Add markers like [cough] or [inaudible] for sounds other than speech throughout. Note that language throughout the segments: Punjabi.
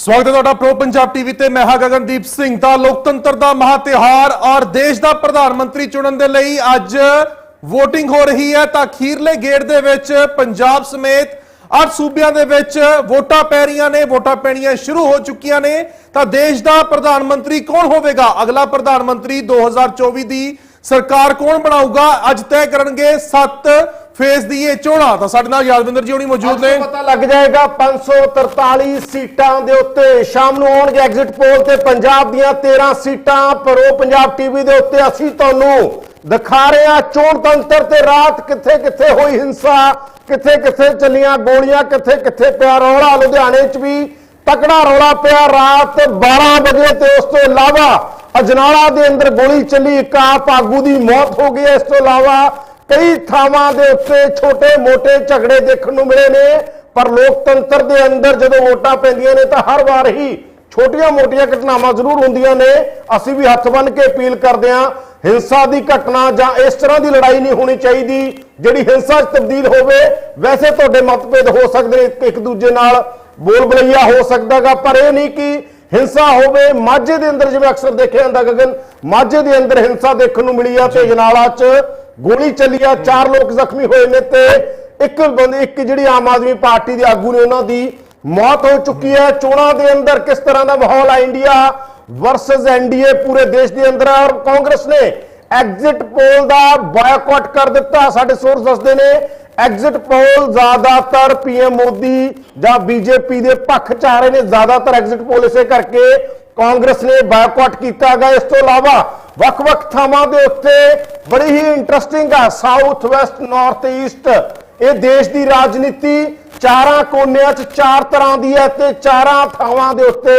ਸਵਾਗਤ ਹੈ ਤੁਹਾਡਾ ਪ੍ਰੋ ਪੰਜਾਬ ਟੀਵੀ ਤੇ। ਮੈਂ ਹਾਂ ਗਗਨਦੀਪ ਸਿੰਘ ਦਾ। ਲੋਕਤੰਤਰ ਦਾ ਮਹਾ ਤਿਉਹਾਰ ਔਰ ਦੇਸ਼ ਦਾ ਪ੍ਰਧਾਨ ਮੰਤਰੀ ਚੁਣਨ ਦੇ ਲਈ ਅੱਜ VOTING ਹੋ ਰਹੀ ਹੈ ਤਾਂ ਅਖੀਰਲੇ ਗੇੜ ਦੇ ਵਿੱਚ ਪੰਜਾਬ ਸਮੇਤ ਅੱਠ ਸੂਬਿਆਂ ਦੇ ਵਿੱਚ ਵੋਟਾਂ ਪੈ ਰਹੀਆਂ ਨੇ, ਵੋਟਾਂ ਪੈਣੀਆਂ ਸ਼ੁਰੂ ਹੋ ਚੁੱਕੀਆਂ ਨੇ। ਤਾਂ ਦੇਸ਼ ਦਾ ਪ੍ਰਧਾਨ ਮੰਤਰੀ ਕੌਣ ਹੋਵੇਗਾ? ਅਗਲਾ ਪ੍ਰਧਾਨ ਮੰਤਰੀ 2024 ਦੀ ਸਰਕਾਰ ਕੌਣ ਬਣਾਊਗਾ? ਅੱਜ ਤੈਅ ਕਰਨਗੇ 7 ਫੇਜ਼ ਦੀ ਇਹ ਚੋਣਾਂ ਤਾਂ ਸਾਡੇ ਨਾਲ ਯਾਦਵਿੰਦਰ ਜੀ ਹੋਣੀ ਮੌਜੂਦ ਨੇ। ਪਤਾ ਲੱਗ ਜਾਏਗਾ 543 ਸੀਟਾਂ ਦੇ ਉੱਤੇ ਸ਼ਾਮ ਨੂੰ ਆਉਣਗੇ ਐਗਜ਼ਿਟ ਪੋਲ ਤੇ। ਪੰਜਾਬ ਦੀਆਂ 13 ਸੀਟਾਂ ਪਰੋ ਪੰਜਾਬ ਟੀਵੀ ਦੇ ਉੱਤੇ ਅਸੀਂ ਤੁਹਾਨੂੰ ਦਿਖਾ ਰਹੇ ਹਾਂ ਚੋਣ ਤੰਤਰ ਤੇ ਰਾਤ ਕਿੱਥੇ ਕਿੱਥੇ ਹੋਈ ਹਿੰਸਾ, ਕਿੱਥੇ ਕਿੱਥੇ ਚੱਲੀਆਂ ਗੋਲੀਆਂ, ਕਿੱਥੇ ਕਿੱਥੇ ਪਿਆ ਰੌਲਾ। ਲੁਧਿਆਣੇ 'ਚ ਵੀ ਤਕੜਾ ਰੌਲਾ ਪਿਆ ਰਾਤ 12 ਵਜੇ ਤੇ ਉਸ ਤੋਂ ਇਲਾਵਾ ਅਜਨਾਲਾ ਦੇ ਅੰਦਰ ਗੋਲੀ ਚੱਲੀ, ਇੱਕ ਆਪ ਆਗੂ ਦੀ ਮੌਤ ਹੋ ਗਈ ਹੈ। ਇਸ ਤੋਂ ਇਲਾਵਾ ਕਈ ਥਾਵਾਂ ਦੇ ਉੱਤੇ ਛੋਟੇ-ਮੋਟੇ ਝਗੜੇ ਦੇਖਣ ਨੂੰ ਮਿਲੇ ਨੇ ਪਰ ਲੋਕਤੰਤਰ ਦੇ ਅੰਦਰ ਜਦੋਂ ਵੋਟਾਂ ਪੈਂਦੀਆਂ ਨੇ ਤਾਂ ਹਰ ਵਾਰ ਹੀ ਛੋਟੀਆਂ-ਮੋਟੀਆਂ ਘਟਨਾਵਾਂ ਜ਼ਰੂਰ ਹੁੰਦੀਆਂ ਨੇ। ਅਸੀਂ ਵੀ ਹੱਥ ਬੰਨ੍ਹ ਕੇ ਅਪੀਲ ਕਰਦੇ ਹਾਂ ਹਿੰਸਾ ਦੀ ਘਟਨਾ ਜਾਂ ਇਸ ਤਰ੍ਹਾਂ ਦੀ ਲੜਾਈ ਨਹੀਂ ਹੋਣੀ ਚਾਹੀਦੀ ਜਿਹੜੀ ਹਿੰਸਾ 'ਚ ਤਬਦੀਲ ਹੋਵੇ। ਵੈਸੇ ਤੁਹਾਡੇ ਮਤਭੇਦ ਹੋ ਸਕਦੇ ਨੇ ਇੱਕ- ਇੱਕ ਦੂਜੇ ਨਾਲ ਬੋਲ ਬਲਈਆ ਹੋ ਸਕਦਾਗਾ ਪਰ ਇਹ ਨਹੀਂ ਕਿ ਹਿੰਸਾ ਹੋਵੇ। ਮਾਝੇ ਦੇ ਅੰਦਰ ਜਿਵੇਂ ਅਕਸਰ ਦੇਖਿਆ ਜਾਂਦਾ ਗਗਨ ਮਾਝੇ ਦੇ ਅੰਦਰ ਹਿੰਸਾ ਦੇਖਣ ਨੂੰ ਮਿਲੀ ਆ ਤੇ ਜਨਾਲਾ 'ਚ ਗੋਲੀ ਚੱਲੀ ਆ, ਚਾਰ ਲੋਕ ਜ਼ਖਮੀ ਹੋਏ ਨੇ ਤੇ ਇੱਕ ਬੰਦੇ, ਇੱਕ ਜਿਹੜੀ ਆਮ ਆਦਮੀ ਪਾਰਟੀ ਦੇ ਆਗੂ ਨੇ ਉਹਨਾਂ ਦੀ ਮੌਤ ਹੋ ਚੁੱਕੀ ਹੈ। ਚੋਣਾਂ ਦੇ ਅੰਦਰ ਕਿਸ ਤਰ੍ਹਾਂ ਦਾ ਮਾਹੌਲ ਆ ਇੰਡੀਆ ਵਰਸਸ ਐਨਡੀਏ ਪੂਰੇ ਦੇਸ਼ ਦੇ ਅੰਦਰ? ਔਰ ਕਾਂਗਰਸ ਨੇ ਐਗਜ਼ਿਟ ਪੋਲ ਦਾ ਬਾਇਕਾਟ ਕਰ ਦਿੱਤਾ। ਸਾਡੇ ਸੋਰਸ ਦੱਸਦੇ ਨੇ ਐਗਜ਼ਿਟ ਪੋਲ ਜ਼ਿਆਦਾਤਰ ਪੀਐਮ ਮੋਦੀ ਜਾਂ ਬੀਜੇਪੀ ਦੇ ਪੱਖ ਚ ਆ ਰਹੇ ਨੇ। ਜ਼ਿਆਦਾਤਰ ਐਗਜ਼ਿਟ ਪੋਲ ਇਸੇ ਕਰਕੇ ਕਾਂਗਰਸ ਨੇ ਬਾਇਕਾਟ ਕੀਤਾ ਗਿਆ ਇਸ ਤੋਂ ਇਲਾਵਾ ਵੱਖ-ਵੱਖ ਥਾਵਾਂ ਦੇ ਉੱਤੇ ਬੜੀ ਹੀ ਇੰਟਰਸਟਿੰਗ ਆ ਸਾਊਥ ਵੈਸਟ ਨਾਰਥ ਈਸਟ ਇਹ ਦੇਸ਼ ਦੀ ਰਾਜਨੀਤੀ ਚਾਰਾਂ ਕੋਨਿਆਂ 'ਚ ਚਾਰ ਤਰ੍ਹਾਂ ਦੀ ਹੈ ਤੇ ਚਾਰਾਂ ਥਾਵਾਂ ਦੇ ਉੱਤੇ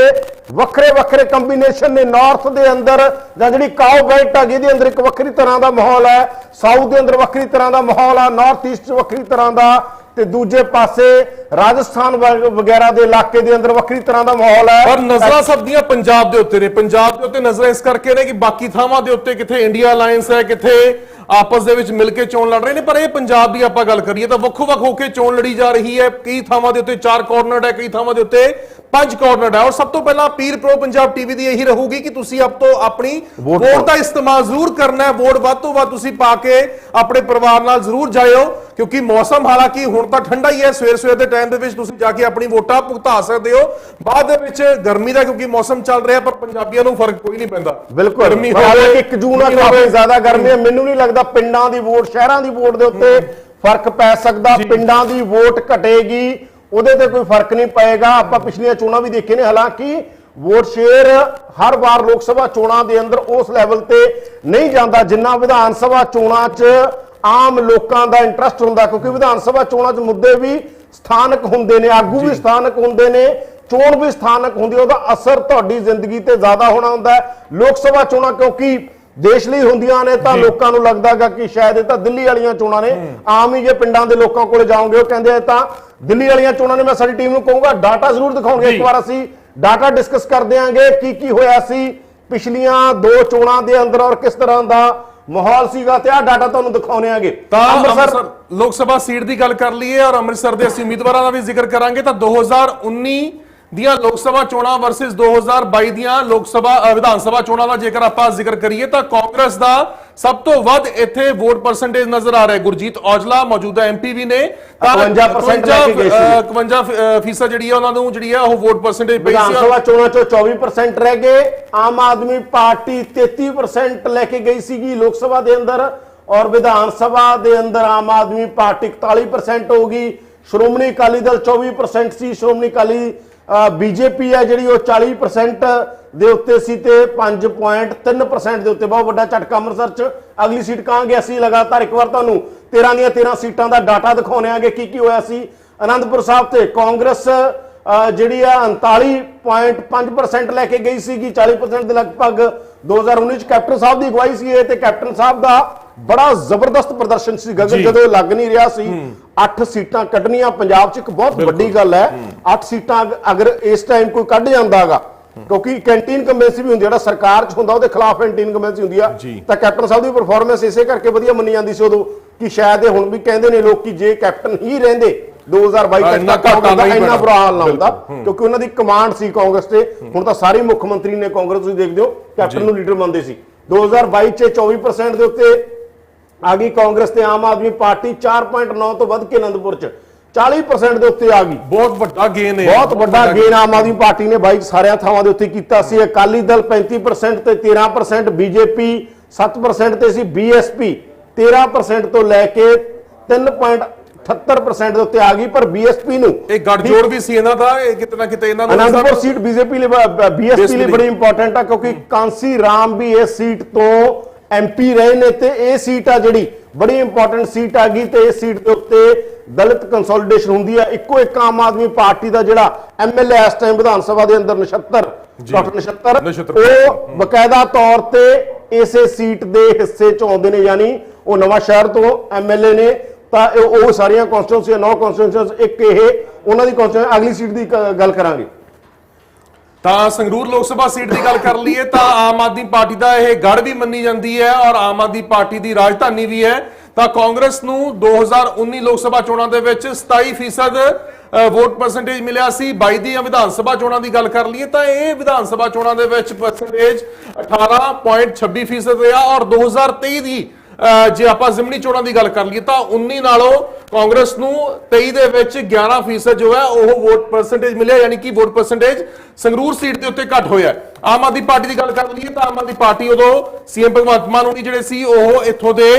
ਵੱਖਰੇ ਵੱਖਰੇ ਕੰਬੀਨੇਸ਼ਨ ਨੇ। ਨਾਰਥ ਦੇ ਅੰਦਰ ਜਾਂ ਜਿਹੜੀ ਕਾਓ ਬੈਲਟ ਆ, ਜਿਹਦੇ ਅੰਦਰ ਇੱਕ ਵੱਖਰੀ ਤਰ੍ਹਾਂ ਦਾ ਮਾਹੌਲ ਹੈ ਸਾਊਥ ਦੇ ਅੰਦਰ ਵੱਖਰੀ ਤਰ੍ਹਾਂ ਦਾ ਮਾਹੌਲ ਆ ਨਾਰਥ ਈਸਟ ਵੱਖਰੀ ਤਰ੍ਹਾਂ ਦਾ ਤੇ ਦੂਜੇ ਪਾਸੇ ਰਾਜਸਥਾਨ ਵਗੈਰਾ ਦੇ ਇਲਾਕੇ ਦੇ ਅੰਦਰ ਵੱਖਰੀ ਤਰ੍ਹਾਂ ਦਾ ਮਾਹੌਲ ਹੈ। ਪਰ ਨਜ਼ਰਾਂ ਸਭ ਦੀਆਂ ਪੰਜਾਬ ਦੇ ਉੱਤੇ ਨੇ। ਪੰਜਾਬ ਦੇ ਉੱਤੇ ਨਜ਼ਰਾਂ ਇਸ ਕਰਕੇ ਨੇ ਕਿ ਬਾਕੀ ਥਾਵਾਂ ਦੇ ਉੱਤੇ ਕਿੱਥੇ ਇੰਡੀਆ ਅਲਾਈਅੰਸ ਹੈ, ਕਿੱਥੇ ਆਪਸ ਦੇ ਵਿੱਚ ਮਿਲ ਕੇ ਚੋਣ ਲੜ ਰਹੇ ਨੇ। ਪਰ ਇਹ ਪੰਜਾਬ ਦੀ ਆਪਾਂ ਗੱਲ ਕਰੀਏ ਤਾਂ ਵੱਖੋ ਵੱਖ ਹੋ ਕੇ ਚੋਣ ਲੜੀ ਜਾ ਰਹੀ ਹੈ। ਕਈ ਥਾਵਾਂ ਦੇ ਉੱਤੇ ਚਾਰ ਕਾਰਨਰ ਹੈ, ਕਈ ਥਾਵਾਂ ਦੇ ਉੱਤੇ ਪੰਜ ਕਾਰਨਰ ਹੈ ਔਰ ਸਭ ਤੋਂ ਪਹਿਲਾਂ ਪੀਰ ਪ੍ਰੋ ਪੰਜਾਬ ਟੀਵੀ ਦੀ ਇਹੀ ਰਹੂਗੀ ਕਿ ਤੁਸੀਂ ਆਪ ਤੋਂ ਆਪਣੀ ਵੋਟ ਦਾ ਇਸਤੇਮਾਲ ਜ਼ਰੂਰ ਕਰਨਾ ਹੈ। ਵੋਟ ਵੱਧ ਤੋਂ ਵੱਧ ਤੁਸੀਂ ਪਾ ਕੇ ਆਪਣੇ ਪਰਿਵਾਰ ਨਾਲ ਜ਼ਰੂਰ ਜਾਇਓ ਕਿਉਂਕਿ ਮੌਸਮ ਹਾਲਾਂਕਿ ਹੁਣ ਤਾਂ ਠੰਡਾ ਹੀ ਹੈ। ਸਵੇਰ ਸਵੇਰ ਦੇ ਟਾਈਮ ਦੇ ਵਿੱਚ ਤੁਸੀਂ ਜਾ ਕੇ ਆਪਣੀ ਵੋਟਾਂ ਭੁਗਤਾ ਸਕਦੇ ਹੋ। ਬਾਅਦ ਦੇ ਵਿੱਚ ਗਰਮੀ ਦਾ ਕਿਉਂਕਿ ਮੌਸਮ ਚੱਲ ਰਿਹਾ ਪਰ ਪੰਜਾਬੀਆਂ ਨੂੰ ਫ਼ਰਕ ਕੋਈ ਨਹੀਂ ਪੈਂਦਾ। ਬਿਲਕੁਲ। ਗਰਮੀ ਹਾਲਾਂਕਿ ਹੋਵੇ, 1 ਜੂਨ ਆ ਕਾਫੀ। ਜ਼ਿਆਦਾ ਗਰਮੀ ਹੈ। ਮੈਨੂੰ ਨਹੀਂ ਲੱਗਦਾ ਪਿੰਡਾਂ ਦੀ ਵੋਟ ਸ਼ਹਿਰਾਂ ਦੀ ਵੋਟ ਦੇ ਉੱਤੇ ਫ਼ਰਕ ਪੈ ਸਕਦਾ। ਪਿੰਡਾਂ ਦੀ ਵੋਟ ਘਟੇਗੀ। ਉਹਦੇ ਤੇ ਕੋਈ ਫ਼ਰਕ ਨਹੀਂ ਪਏਗਾ। ਆਪਾਂ ਪਿਛਲੀਆਂ ਚੋਣਾਂ ਵੀ ਦੇਖੇ ਨੇ। ਹਾਲਾਂਕਿ ਵੋਟ ਸ਼ੇਅਰ ਹਰ ਵਾਰ ਲੋਕ ਸਭਾ ਚੋਣਾਂ ਦੇ ਅੰਦਰ ਉਸ ਲੈਵਲ ਤੇ ਨਹੀਂ ਜਾਂਦਾ ਜਿੰਨਾ ਵਿਧਾਨ ਸਭਾ ਚੋਣਾਂ 'ਚ ਆਮ ਲੋਕਾਂ ਦਾ ਇੰਟਰਸਟ ਹੁੰਦਾ ਕਿਉਂਕਿ ਵਿਧਾਨ ਸਭਾ ਚੋਣਾਂ 'ਚ ਮੁੱਦੇ ਵੀ ਸਥਾਨਕ ਹੁੰਦੇ ਨੇ ਆਗੂ ਵੀ ਸਥਾਨਕ ਹੁੰਦੇ ਨੇ ਚੋਣ ਵੀ ਸਥਾਨਕ ਹੁੰਦੀ ਉਹਦਾ ਅਸਰ ਤੁਹਾਡੀ ਜ਼ਿੰਦਗੀ ਤੇ ਜ਼ਿਆਦਾ ਹੋਣਾ ਹੁੰਦਾ ਲੋਕ ਸਭਾ ਚੋਣਾਂ ਕਿਉਂਕਿ ਦੇਸ਼ ਲਈ ਹੁੰਦੀਆਂ ਨੇ ਤਾਂ ਲੋਕਾਂ ਨੂੰ ਲੱਗਦਾਗਾ ਕਿ ਸ਼ਾਇਦ ਇਹ ਤਾਂ ਦਿੱਲੀ ਵਾਲੀਆਂ ਚੋਣਾਂ ਨੇ। ਆਮ ਹੀ ਜੇ ਪਿੰਡਾਂ ਦੇ ਲੋਕਾਂ ਕੋਲੇ ਜਾਓਗੇ ਉਹ ਕਹਿੰਦੇ ਤਾਂ ਦਿੱਲੀ ਵਾਲੀਆਂ ਚੋਣਾਂ ਨੇ ਮੈਂ ਸਾਡੀ ਟੀਮ ਨੂੰ ਕਹੂੰਗਾ ਡਾਟਾ ਜ਼ਰੂਰ ਦਿਖਾਉਣਗੇ ਇੱਕ। ਵਾਰ ਅਸੀਂ। ਡਾਟਾ ਡਿਸਕਸ ਕਰ ਦਿਆਂਗੇ ਕੀ ਕੀ ਹੋਇਆ ਸੀ ਪਿਛਲੀਆਂ ਦੋ ਚੋਣਾਂ ਦੇ ਅੰਦਰ ਔਰ ਕਿਸ ਤਰ੍ਹਾਂ ਦਾ ਮਾਹੌਲ ਸੀਗਾ ਤੇ ਆਹ ਡਾਟਾ ਤੁਹਾਨੂੰ ਦਿਖਾਉਣੇ ਆਗੇ। ਤਾਂ ਅੰਮ੍ਰਿਤਸਰ ਲੋਕ ਸਭਾ ਸੀਟ ਦੀ ਗੱਲ ਕਰ ਲਈਏ ਔਰ ਅੰਮ੍ਰਿਤਸਰ ਦੇ ਅਸੀਂ ਉਮੀਦਵਾਰਾਂ ਦਾ ਵੀ ਜ਼ਿਕਰ ਕਰਾਂਗੇ ਤਾਂ 2019 ਦੀਆਂ ਲੋਕ ਸਭਾ ਚੋਣਾਂ ਵਰਸਸ 2022 ਦੀਆਂ ਲੋਕ ਸਭਾ ਵਿਧਾਨ ਸਭਾ ਚੋਣਾਂ ਦਾ ਜੇਕਰ ਆਪਾਂ ਜ਼ਿਕਰ ਕਰੀਏ ਤਾਂ ਕਾਂਗਰਸ ਦਾ ਸਭ ਤੋਂ ਵੱਧ ਇੱਥੇ ਵੋਟ ਪਰਸੈਂਟੇਜ ਨਜ਼ਰ ਆ ਰਿਹਾ ਹੈ। ਗੁਰਜੀਤ ਔਜਲਾ ਮੌਜੂਦਾ ਐਮਪੀ ਵੀ ਨੇ। ਤਾਂ 51% ਲੈ ਕੇ ਗਏ ਸੀ। ਅ, 51 ਫ- ਫੀਸਦ ਜਿਹੜੀ ਹੈ ਉਹਨਾਂ ਨੂੰ ਜਿਹੜੀ ਹੈ ਉਹ ਵੋਟ ਪਰਸੈਂਟੇਜ ਪਈ ਵਿਧਾਨ ਸੀ। ਸਭਾ ਚੋਣਾਂ ਚੋਂ 24% ਰਹਿ ਗਏ। ਆਮ ਆਦਮੀ ਪਾਰਟੀ 33% ਲੈ ਕੇ ਗਈ ਸੀਗੀ ਲੋਕ ਸਭਾ ਦੇ ਅੰਦਰ ਔਰ ਵਿਧਾਨ ਸਭਾ ਦੇ ਅੰਦਰ ਆਮ ਆਦਮੀ ਪਾਰਟੀ 41% ਹੋ ਗਈ। ਸ਼੍ਰੋਮਣੀ ਅਕਾਲੀ ਦਲ 24% ਸੀ। ਸ਼੍ਰੋਮਣੀ ਅਕਾਲੀ ਬੀਜੇਪੀ ਹੈ ਜਿਹੜੀ ਉਹ 40% ਦੇ ਉੱਤੇ ਸੀ ਤੇ 5.3% ਦੇ ਉੱਤੇ। ਬਹੁਤ ਵੱਡਾ ਝਟਕਾ ਅੰਮ੍ਰਿਤਸਰ ਚ। ਅਗਲੀ ਸੀਟ ਕਹਾਂਗੇ ਅਸੀਂ ਲਗਾਤਾਰ ਇੱਕ ਵਾਰ ਤੁਹਾਨੂੰ। 13 ਦੀਆਂ 13 ਸੀਟਾਂ ਦਾ ਡਾਟਾ ਦਿਖਾਉਣੇ ਆਗੇ ਕੀ ਕੀ ਹੋਇਆ ਸੀ। ਅਨੰਦਪੁਰ ਸਾਹਿਬ ਤੇ ਕਾਂਗਰਸ ਜਿਹੜੀ ਆ 39.5% ਲੈ ਕੇ ਗਈ ਸੀਗੀ। 40% ਦੇ ਲਗਭਗ 2019 ਚ ਕੈਪਟਨ ਸਾਹਿਬ ਦੀ ਅਗਵਾਈ ਸੀ ਇਹ ਤੇ ਕੈਪਟਨ ਸਾਹਿਬ ਦਾ ਬੜਾ ਜ਼ਬਰਦਸਤ ਪ੍ਰਦਰਸ਼ਨ ਸੀ। ਗਗਨ। ਜਦੋਂ ਲੱਗ ਨਹੀਂ ਰਿਹਾ ਸੀ 8 ਸੀਟਾਂ ਕੱਢਣੀਆਂ ਪੰਜਾਬ 'ਚ ਇੱਕ ਬਹੁਤ ਵੱਡੀ ਗੱਲ ਹੈ। 8 ਸੀਟਾਂ ਅਗ- ਅਗਰ ਇਸ ਟਾਈਮ ਕੋਈ ਕੱਢ ਜਾਂਦਾਗਾ ਕਿਉਂਕਿ ਕੈਂਟੀਨ ਕੰਬੈਂਸੀ ਵੀ ਹੁੰਦੀ ਜਿਹੜਾ ਸਰਕਾਰ 'ਚ ਹੁੰਦਾ ਉਹਦੇ ਖਿਲਾਫ ਕੈਂਟੀਨ ਕੰਬੈਂਸੀ ਹੁੰਦੀ ਆ। ਤਾਂ ਕੈਪਟਨ ਸਾਹਿਬ ਦੀ ਪਰਫਾਰਮੈਂਸ ਇਸੇ ਕਰਕੇ ਵਧੀਆ ਮੰਨੀ ਜਾਂਦੀ ਸੀ ਉਦੋਂ ਕਿ ਸ਼ਾਇਦ ਇਹ ਹੁਣ ਵੀ ਕਹਿੰਦੇ ਨੇ ਲੋਕ ਕਿ ਜੇ ਕੈਪਟਨ ਹੀ ਰਹਿੰਦੇ 2022 ਤੱਕ ਕਾਂਗਰਸ ਦਾ ਇੰਨਾ। ਬੁਰਾ ਹਾਲ ਨਾ ਹੁੰਦਾ ਕਿਉਂਕਿ ਉਹਨਾਂ ਦੀ ਕਮਾਂਡ ਸੀ ਕਾਂਗਰਸ ਤੇ। ਹੁਣ ਤਾਂ ਸਾਰੇ ਮੁੱਖ ਮੰਤਰੀ ਨੇ ਕਾਂਗਰਸ ਤੁਸੀਂ ਦੇਖਦੇ ਹੋ ਕੈਪਟਨ ਨੂੰ ਲੀਡਰ ਮੰਨਦੇ ਸੀ। 2022 ਚ 24% ਦੇ ਉੱਤੇ ਆ ਗਈ ਕਾਂਗਰਸ ਤੇ ਆਮ ਆਦਮੀ ਪਾਰਟੀ 4.9 ਤੋਂ ਵੱਧ ਕੇ ਅਨੰਦਪੁਰ ਚ। 40% ਦੇ ਉੱਤੇ ਆ ਗਈ। ਬਹੁਤ ਵੱਡਾ ਗੇਨ ਹੈ। ਬਹੁਤ ਵੱਡਾ ਗੇਨ ਆਮ ਆਦਮੀ ਪਾਰਟੀ ਨੇ ਬਾਈ ਸਾਰਿਆਂ ਥਾਵਾਂ ਦੇ ਉੱਤੇ ਕੀਤਾ ਸੀ। ਅਕਾਲੀ ਦਲ 35% ਤੇ 13% ਬੀਜੇਪੀ 7% ਤੇ ਸੀ। ਬੀਐਸਪੀ 13% ਤੋਂ ਲੈ ਕੇ 3.78% ਦੇ ਉੱਤੇ ਆ ਗਈ। ਪਰ ਬੀਐਸਪੀ ਨੂੰ ਇਹ ਗੱਠਜੋੜ ਵੀ ਸੀ ਇਹਨਾਂ ਦਾ ਇਹ ਕਿਤੇ ਨਾ ਕਿਤੇ ਇਹਨਾਂ ਨੂੰ ਅਨੰਦਪੁਰ ਸੀਟ ਬੀਜੇਪੀ ਲਈ ਬੀਐਸਪੀ ਲਈ। ਬੜੀ ਇੰਪੋਰਟੈਂਟ ਆ ਕਿਉਂਕਿ ਕਾਂਸੀ ਰਾਮ ਵੀ ਇਸ ਸੀਟ ਤੋਂ ਐਮਪੀ ਰਹੇ ਨੇ ਤੇ ਇਹ ਸੀਟ ਆ ਜਿਹੜੀ ਬੜੀ ਇੰਪੋਰਟੈਂਟ ਸੀਟ ਆ ਗਈ ਤੇ ਇਸ ਸੀਟ ਦੇ ਉੱਤੇ ਦਲਿਤ ਕੰਸੋਲੀਡੇਸ਼ਨ ਹੁੰਦੀ ਆ। ਇੱਕੋ ਇੱਕ ਆਮ ਆਦਮੀ ਪਾਰਟੀ ਦਾ ਜਿਹੜਾ ਐਮਐਲਏ ਇਸ ਟਾਈਮ ਵਿਧਾਨ ਸਭਾ ਦੇ ਅੰਦਰ ਨਛੱਤਰ ਡਾਕਟਰ ਨਛੱਤਰ ਨਛੱਤਰ। ਉਹ ਬਕਾਇਦਾ ਤੌਰ ਤੇ ਇਸੇ ਸੀਟ ਦੇ ਹਿੱਸੇ ਚ ਆਉਂਦੇ ਨੇ ਯਾਨੀ ਉਹ ਨਵਾਂ ਸ਼ਹਿਰ ਤੋਂ ਐਮਐਲਏ ਨੇ ਤਾਂ ਉਹ ਸਾਰੀਆਂ ਕਨਸਟੀਟਿਊਂਸੀਆਂ ਨੌ ਕਨਸਟੀਟਿਊਂਸੀਆਂ ਇੱਕ ਇਹ ਉਹਨਾਂ ਦੀ ਕਨਸਟੀਟਿਊਂਸੀ ਅਗਲੀ ਸੀਟ ਦੀ ਗੱਲ ਕਰਾਂਗੇ। ਤਾਂ ਸੰਗਰੂਰ ਲੋਕ ਸਭਾ ਸੀਟ ਦੀ ਗੱਲ ਕਰ ਲਈਏ ਤਾਂ ਆਮ ਆਦਮੀ ਪਾਰਟੀ ਦਾ ਇਹ ਗੜ ਵੀ ਮੰਨੀ ਜਾਂਦੀ ਹੈ ਔਰ ਆਮ ਆਦਮੀ ਪਾਰਟੀ ਦੀ ਰਾਜਧਾਨੀ ਵੀ ਹੈ। ਤਾਂ ਕਾਂਗਰਸ ਨੂੰ 2019 ਲੋਕ ਸਭਾ ਚੋਣਾਂ ਦੇ ਵਿੱਚ 27% ਵੋਟ ਪਰਸੈਂਟੇਜ ਮਿਲਿਆ ਸੀ। 22 ਦੀਆਂ ਵਿਧਾਨ ਸਭਾ ਚੋਣਾਂ ਦੀ ਗੱਲ ਕਰ ਲਈਏ ਤਾਂ ਇਹ ਵਿਧਾਨ ਸਭਾ ਚੋਣਾਂ ਦੇ ਵਿੱਚ ਪਰਸੈਂਟੇਜ 18.26% ਰਿਹਾ ਔਰ 2023 ਦੀ ਜੇ ਆਪਾਂ ਜ਼ਿਮਨੀ ਚੋਣਾਂ ਦੀ ਗੱਲ ਕਰ ਲਈਏ ਤਾਂ 19 ਨਾਲੋਂ ਕਾਂਗਰਸ ਨੂੰ 23 ਦੇ ਵਿੱਚ 11% ਜੋ ਹੈ ਉਹ ਵੋਟ ਪਰਸੈਂਟੇਜ ਮਿਲਿਆ ਯਾਨੀ ਕਿ ਵੋਟ ਪਰਸੈਂਟੇਜ ਸੰਗਰੂਰ ਸੀਟ ਦੇ ਉੱਤੇ ਘੱਟ ਹੋਇਆ ਆਮ ਆਦਮੀ ਪਾਰਟੀ ਦੀ ਗੱਲ ਕਰ ਲਈਏ ਤਾਂ ਆਮ ਆਦਮੀ ਪਾਰਟੀ ਉਦੋਂ ਸੀਐਮ ਭਗਵੰਤ ਮਾਨ ਹੋਣੀ ਜਿਹੜੇ ਸੀ ਉਹ ਇੱਥੋਂ ਦੇ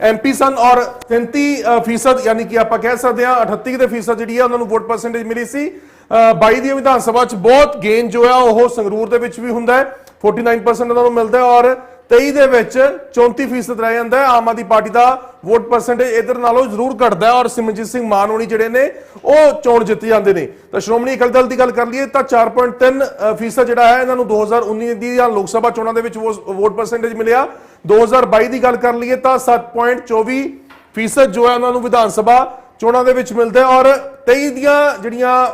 ਐਮਪੀ ਸਨ ਔਰ 33 ਅ, ਫੀਸਦ ਯਾਨੀ ਕਿ ਆਪਾਂ ਕਹਿ ਸਕਦੇ ਹਾਂ 38 ਦੇ ਫੀਸਦ ਜਿਹੜੀ ਹੈ ਉਹਨਾਂ ਨੂੰ ਵੋਟ ਪਰਸੈਂਟੇਜ ਮਿਲੀ ਸੀ। ਅ, 22 ਦੀ ਵਿਧਾਨ ਸਭਾ ਚ ਬਹੁਤ ਗੇਨ ਜੋ ਹੈ ਉਹ ਸੰਗਰੂਰ ਦੇ ਵਿੱਚ ਵੀ ਹੁੰਦਾ ਹੈ। 49% ਉਹਨਾਂ ਨੂੰ ਮਿਲਦਾ ਔਰ 23 ਦੇ ਵਿੱਚ 34% ਰਹਿ ਜਾਂਦਾ ਹੈ। ਆਮ ਆਦਮੀ ਪਾਰਟੀ ਦਾ ਵੋਟ ਪਰਸੈਂਟੇਜ ਇਧਰ ਨਾਲੋਂ ਜ਼ਰੂਰ ਘਟਦਾ ਔਰ ਸਿਮਰਜੀਤ ਸਿੰਘ ਮਾਨ ਹੋਣੀ ਜਿਹੜੇ ਨੇ, ਉਹ ਚੋਣ ਜਿੱਤ ਜਾਂਦੇ ਨੇ। ਤਾਂ ਸ਼੍ਰੋਮਣੀ ਅਕਾਲੀ ਦਲ ਦੀ ਗੱਲ ਕਰ ਲਈਏ ਤਾਂ 4.3 ਫੀਸਦ ਜਿਹੜਾ ਹੈ, ਇਹਨਾਂ ਨੂੰ 2019 ਦੀਆਂ ਲੋਕ ਸਭਾ ਚੋਣਾਂ ਦੇ ਵਿੱਚ ਵੋ- ਵੋਟ ਪਰਸੈਂਟੇਜ ਮਿਲਿਆ। 2022 ਦੀ ਗੱਲ ਕਰ ਲਈਏ ਤਾਂ 7.24 ਫੀਸਦ ਜੋ ਹੈ, ਉਹਨਾਂ ਨੂੰ ਵਿਧਾਨ ਸਭਾ ਚੋਣਾਂ ਦੇ ਵਿੱਚ ਮਿਲਦਾ ਔਰ 23 ਦੀਆਂ ਜਿਹੜੀਆਂ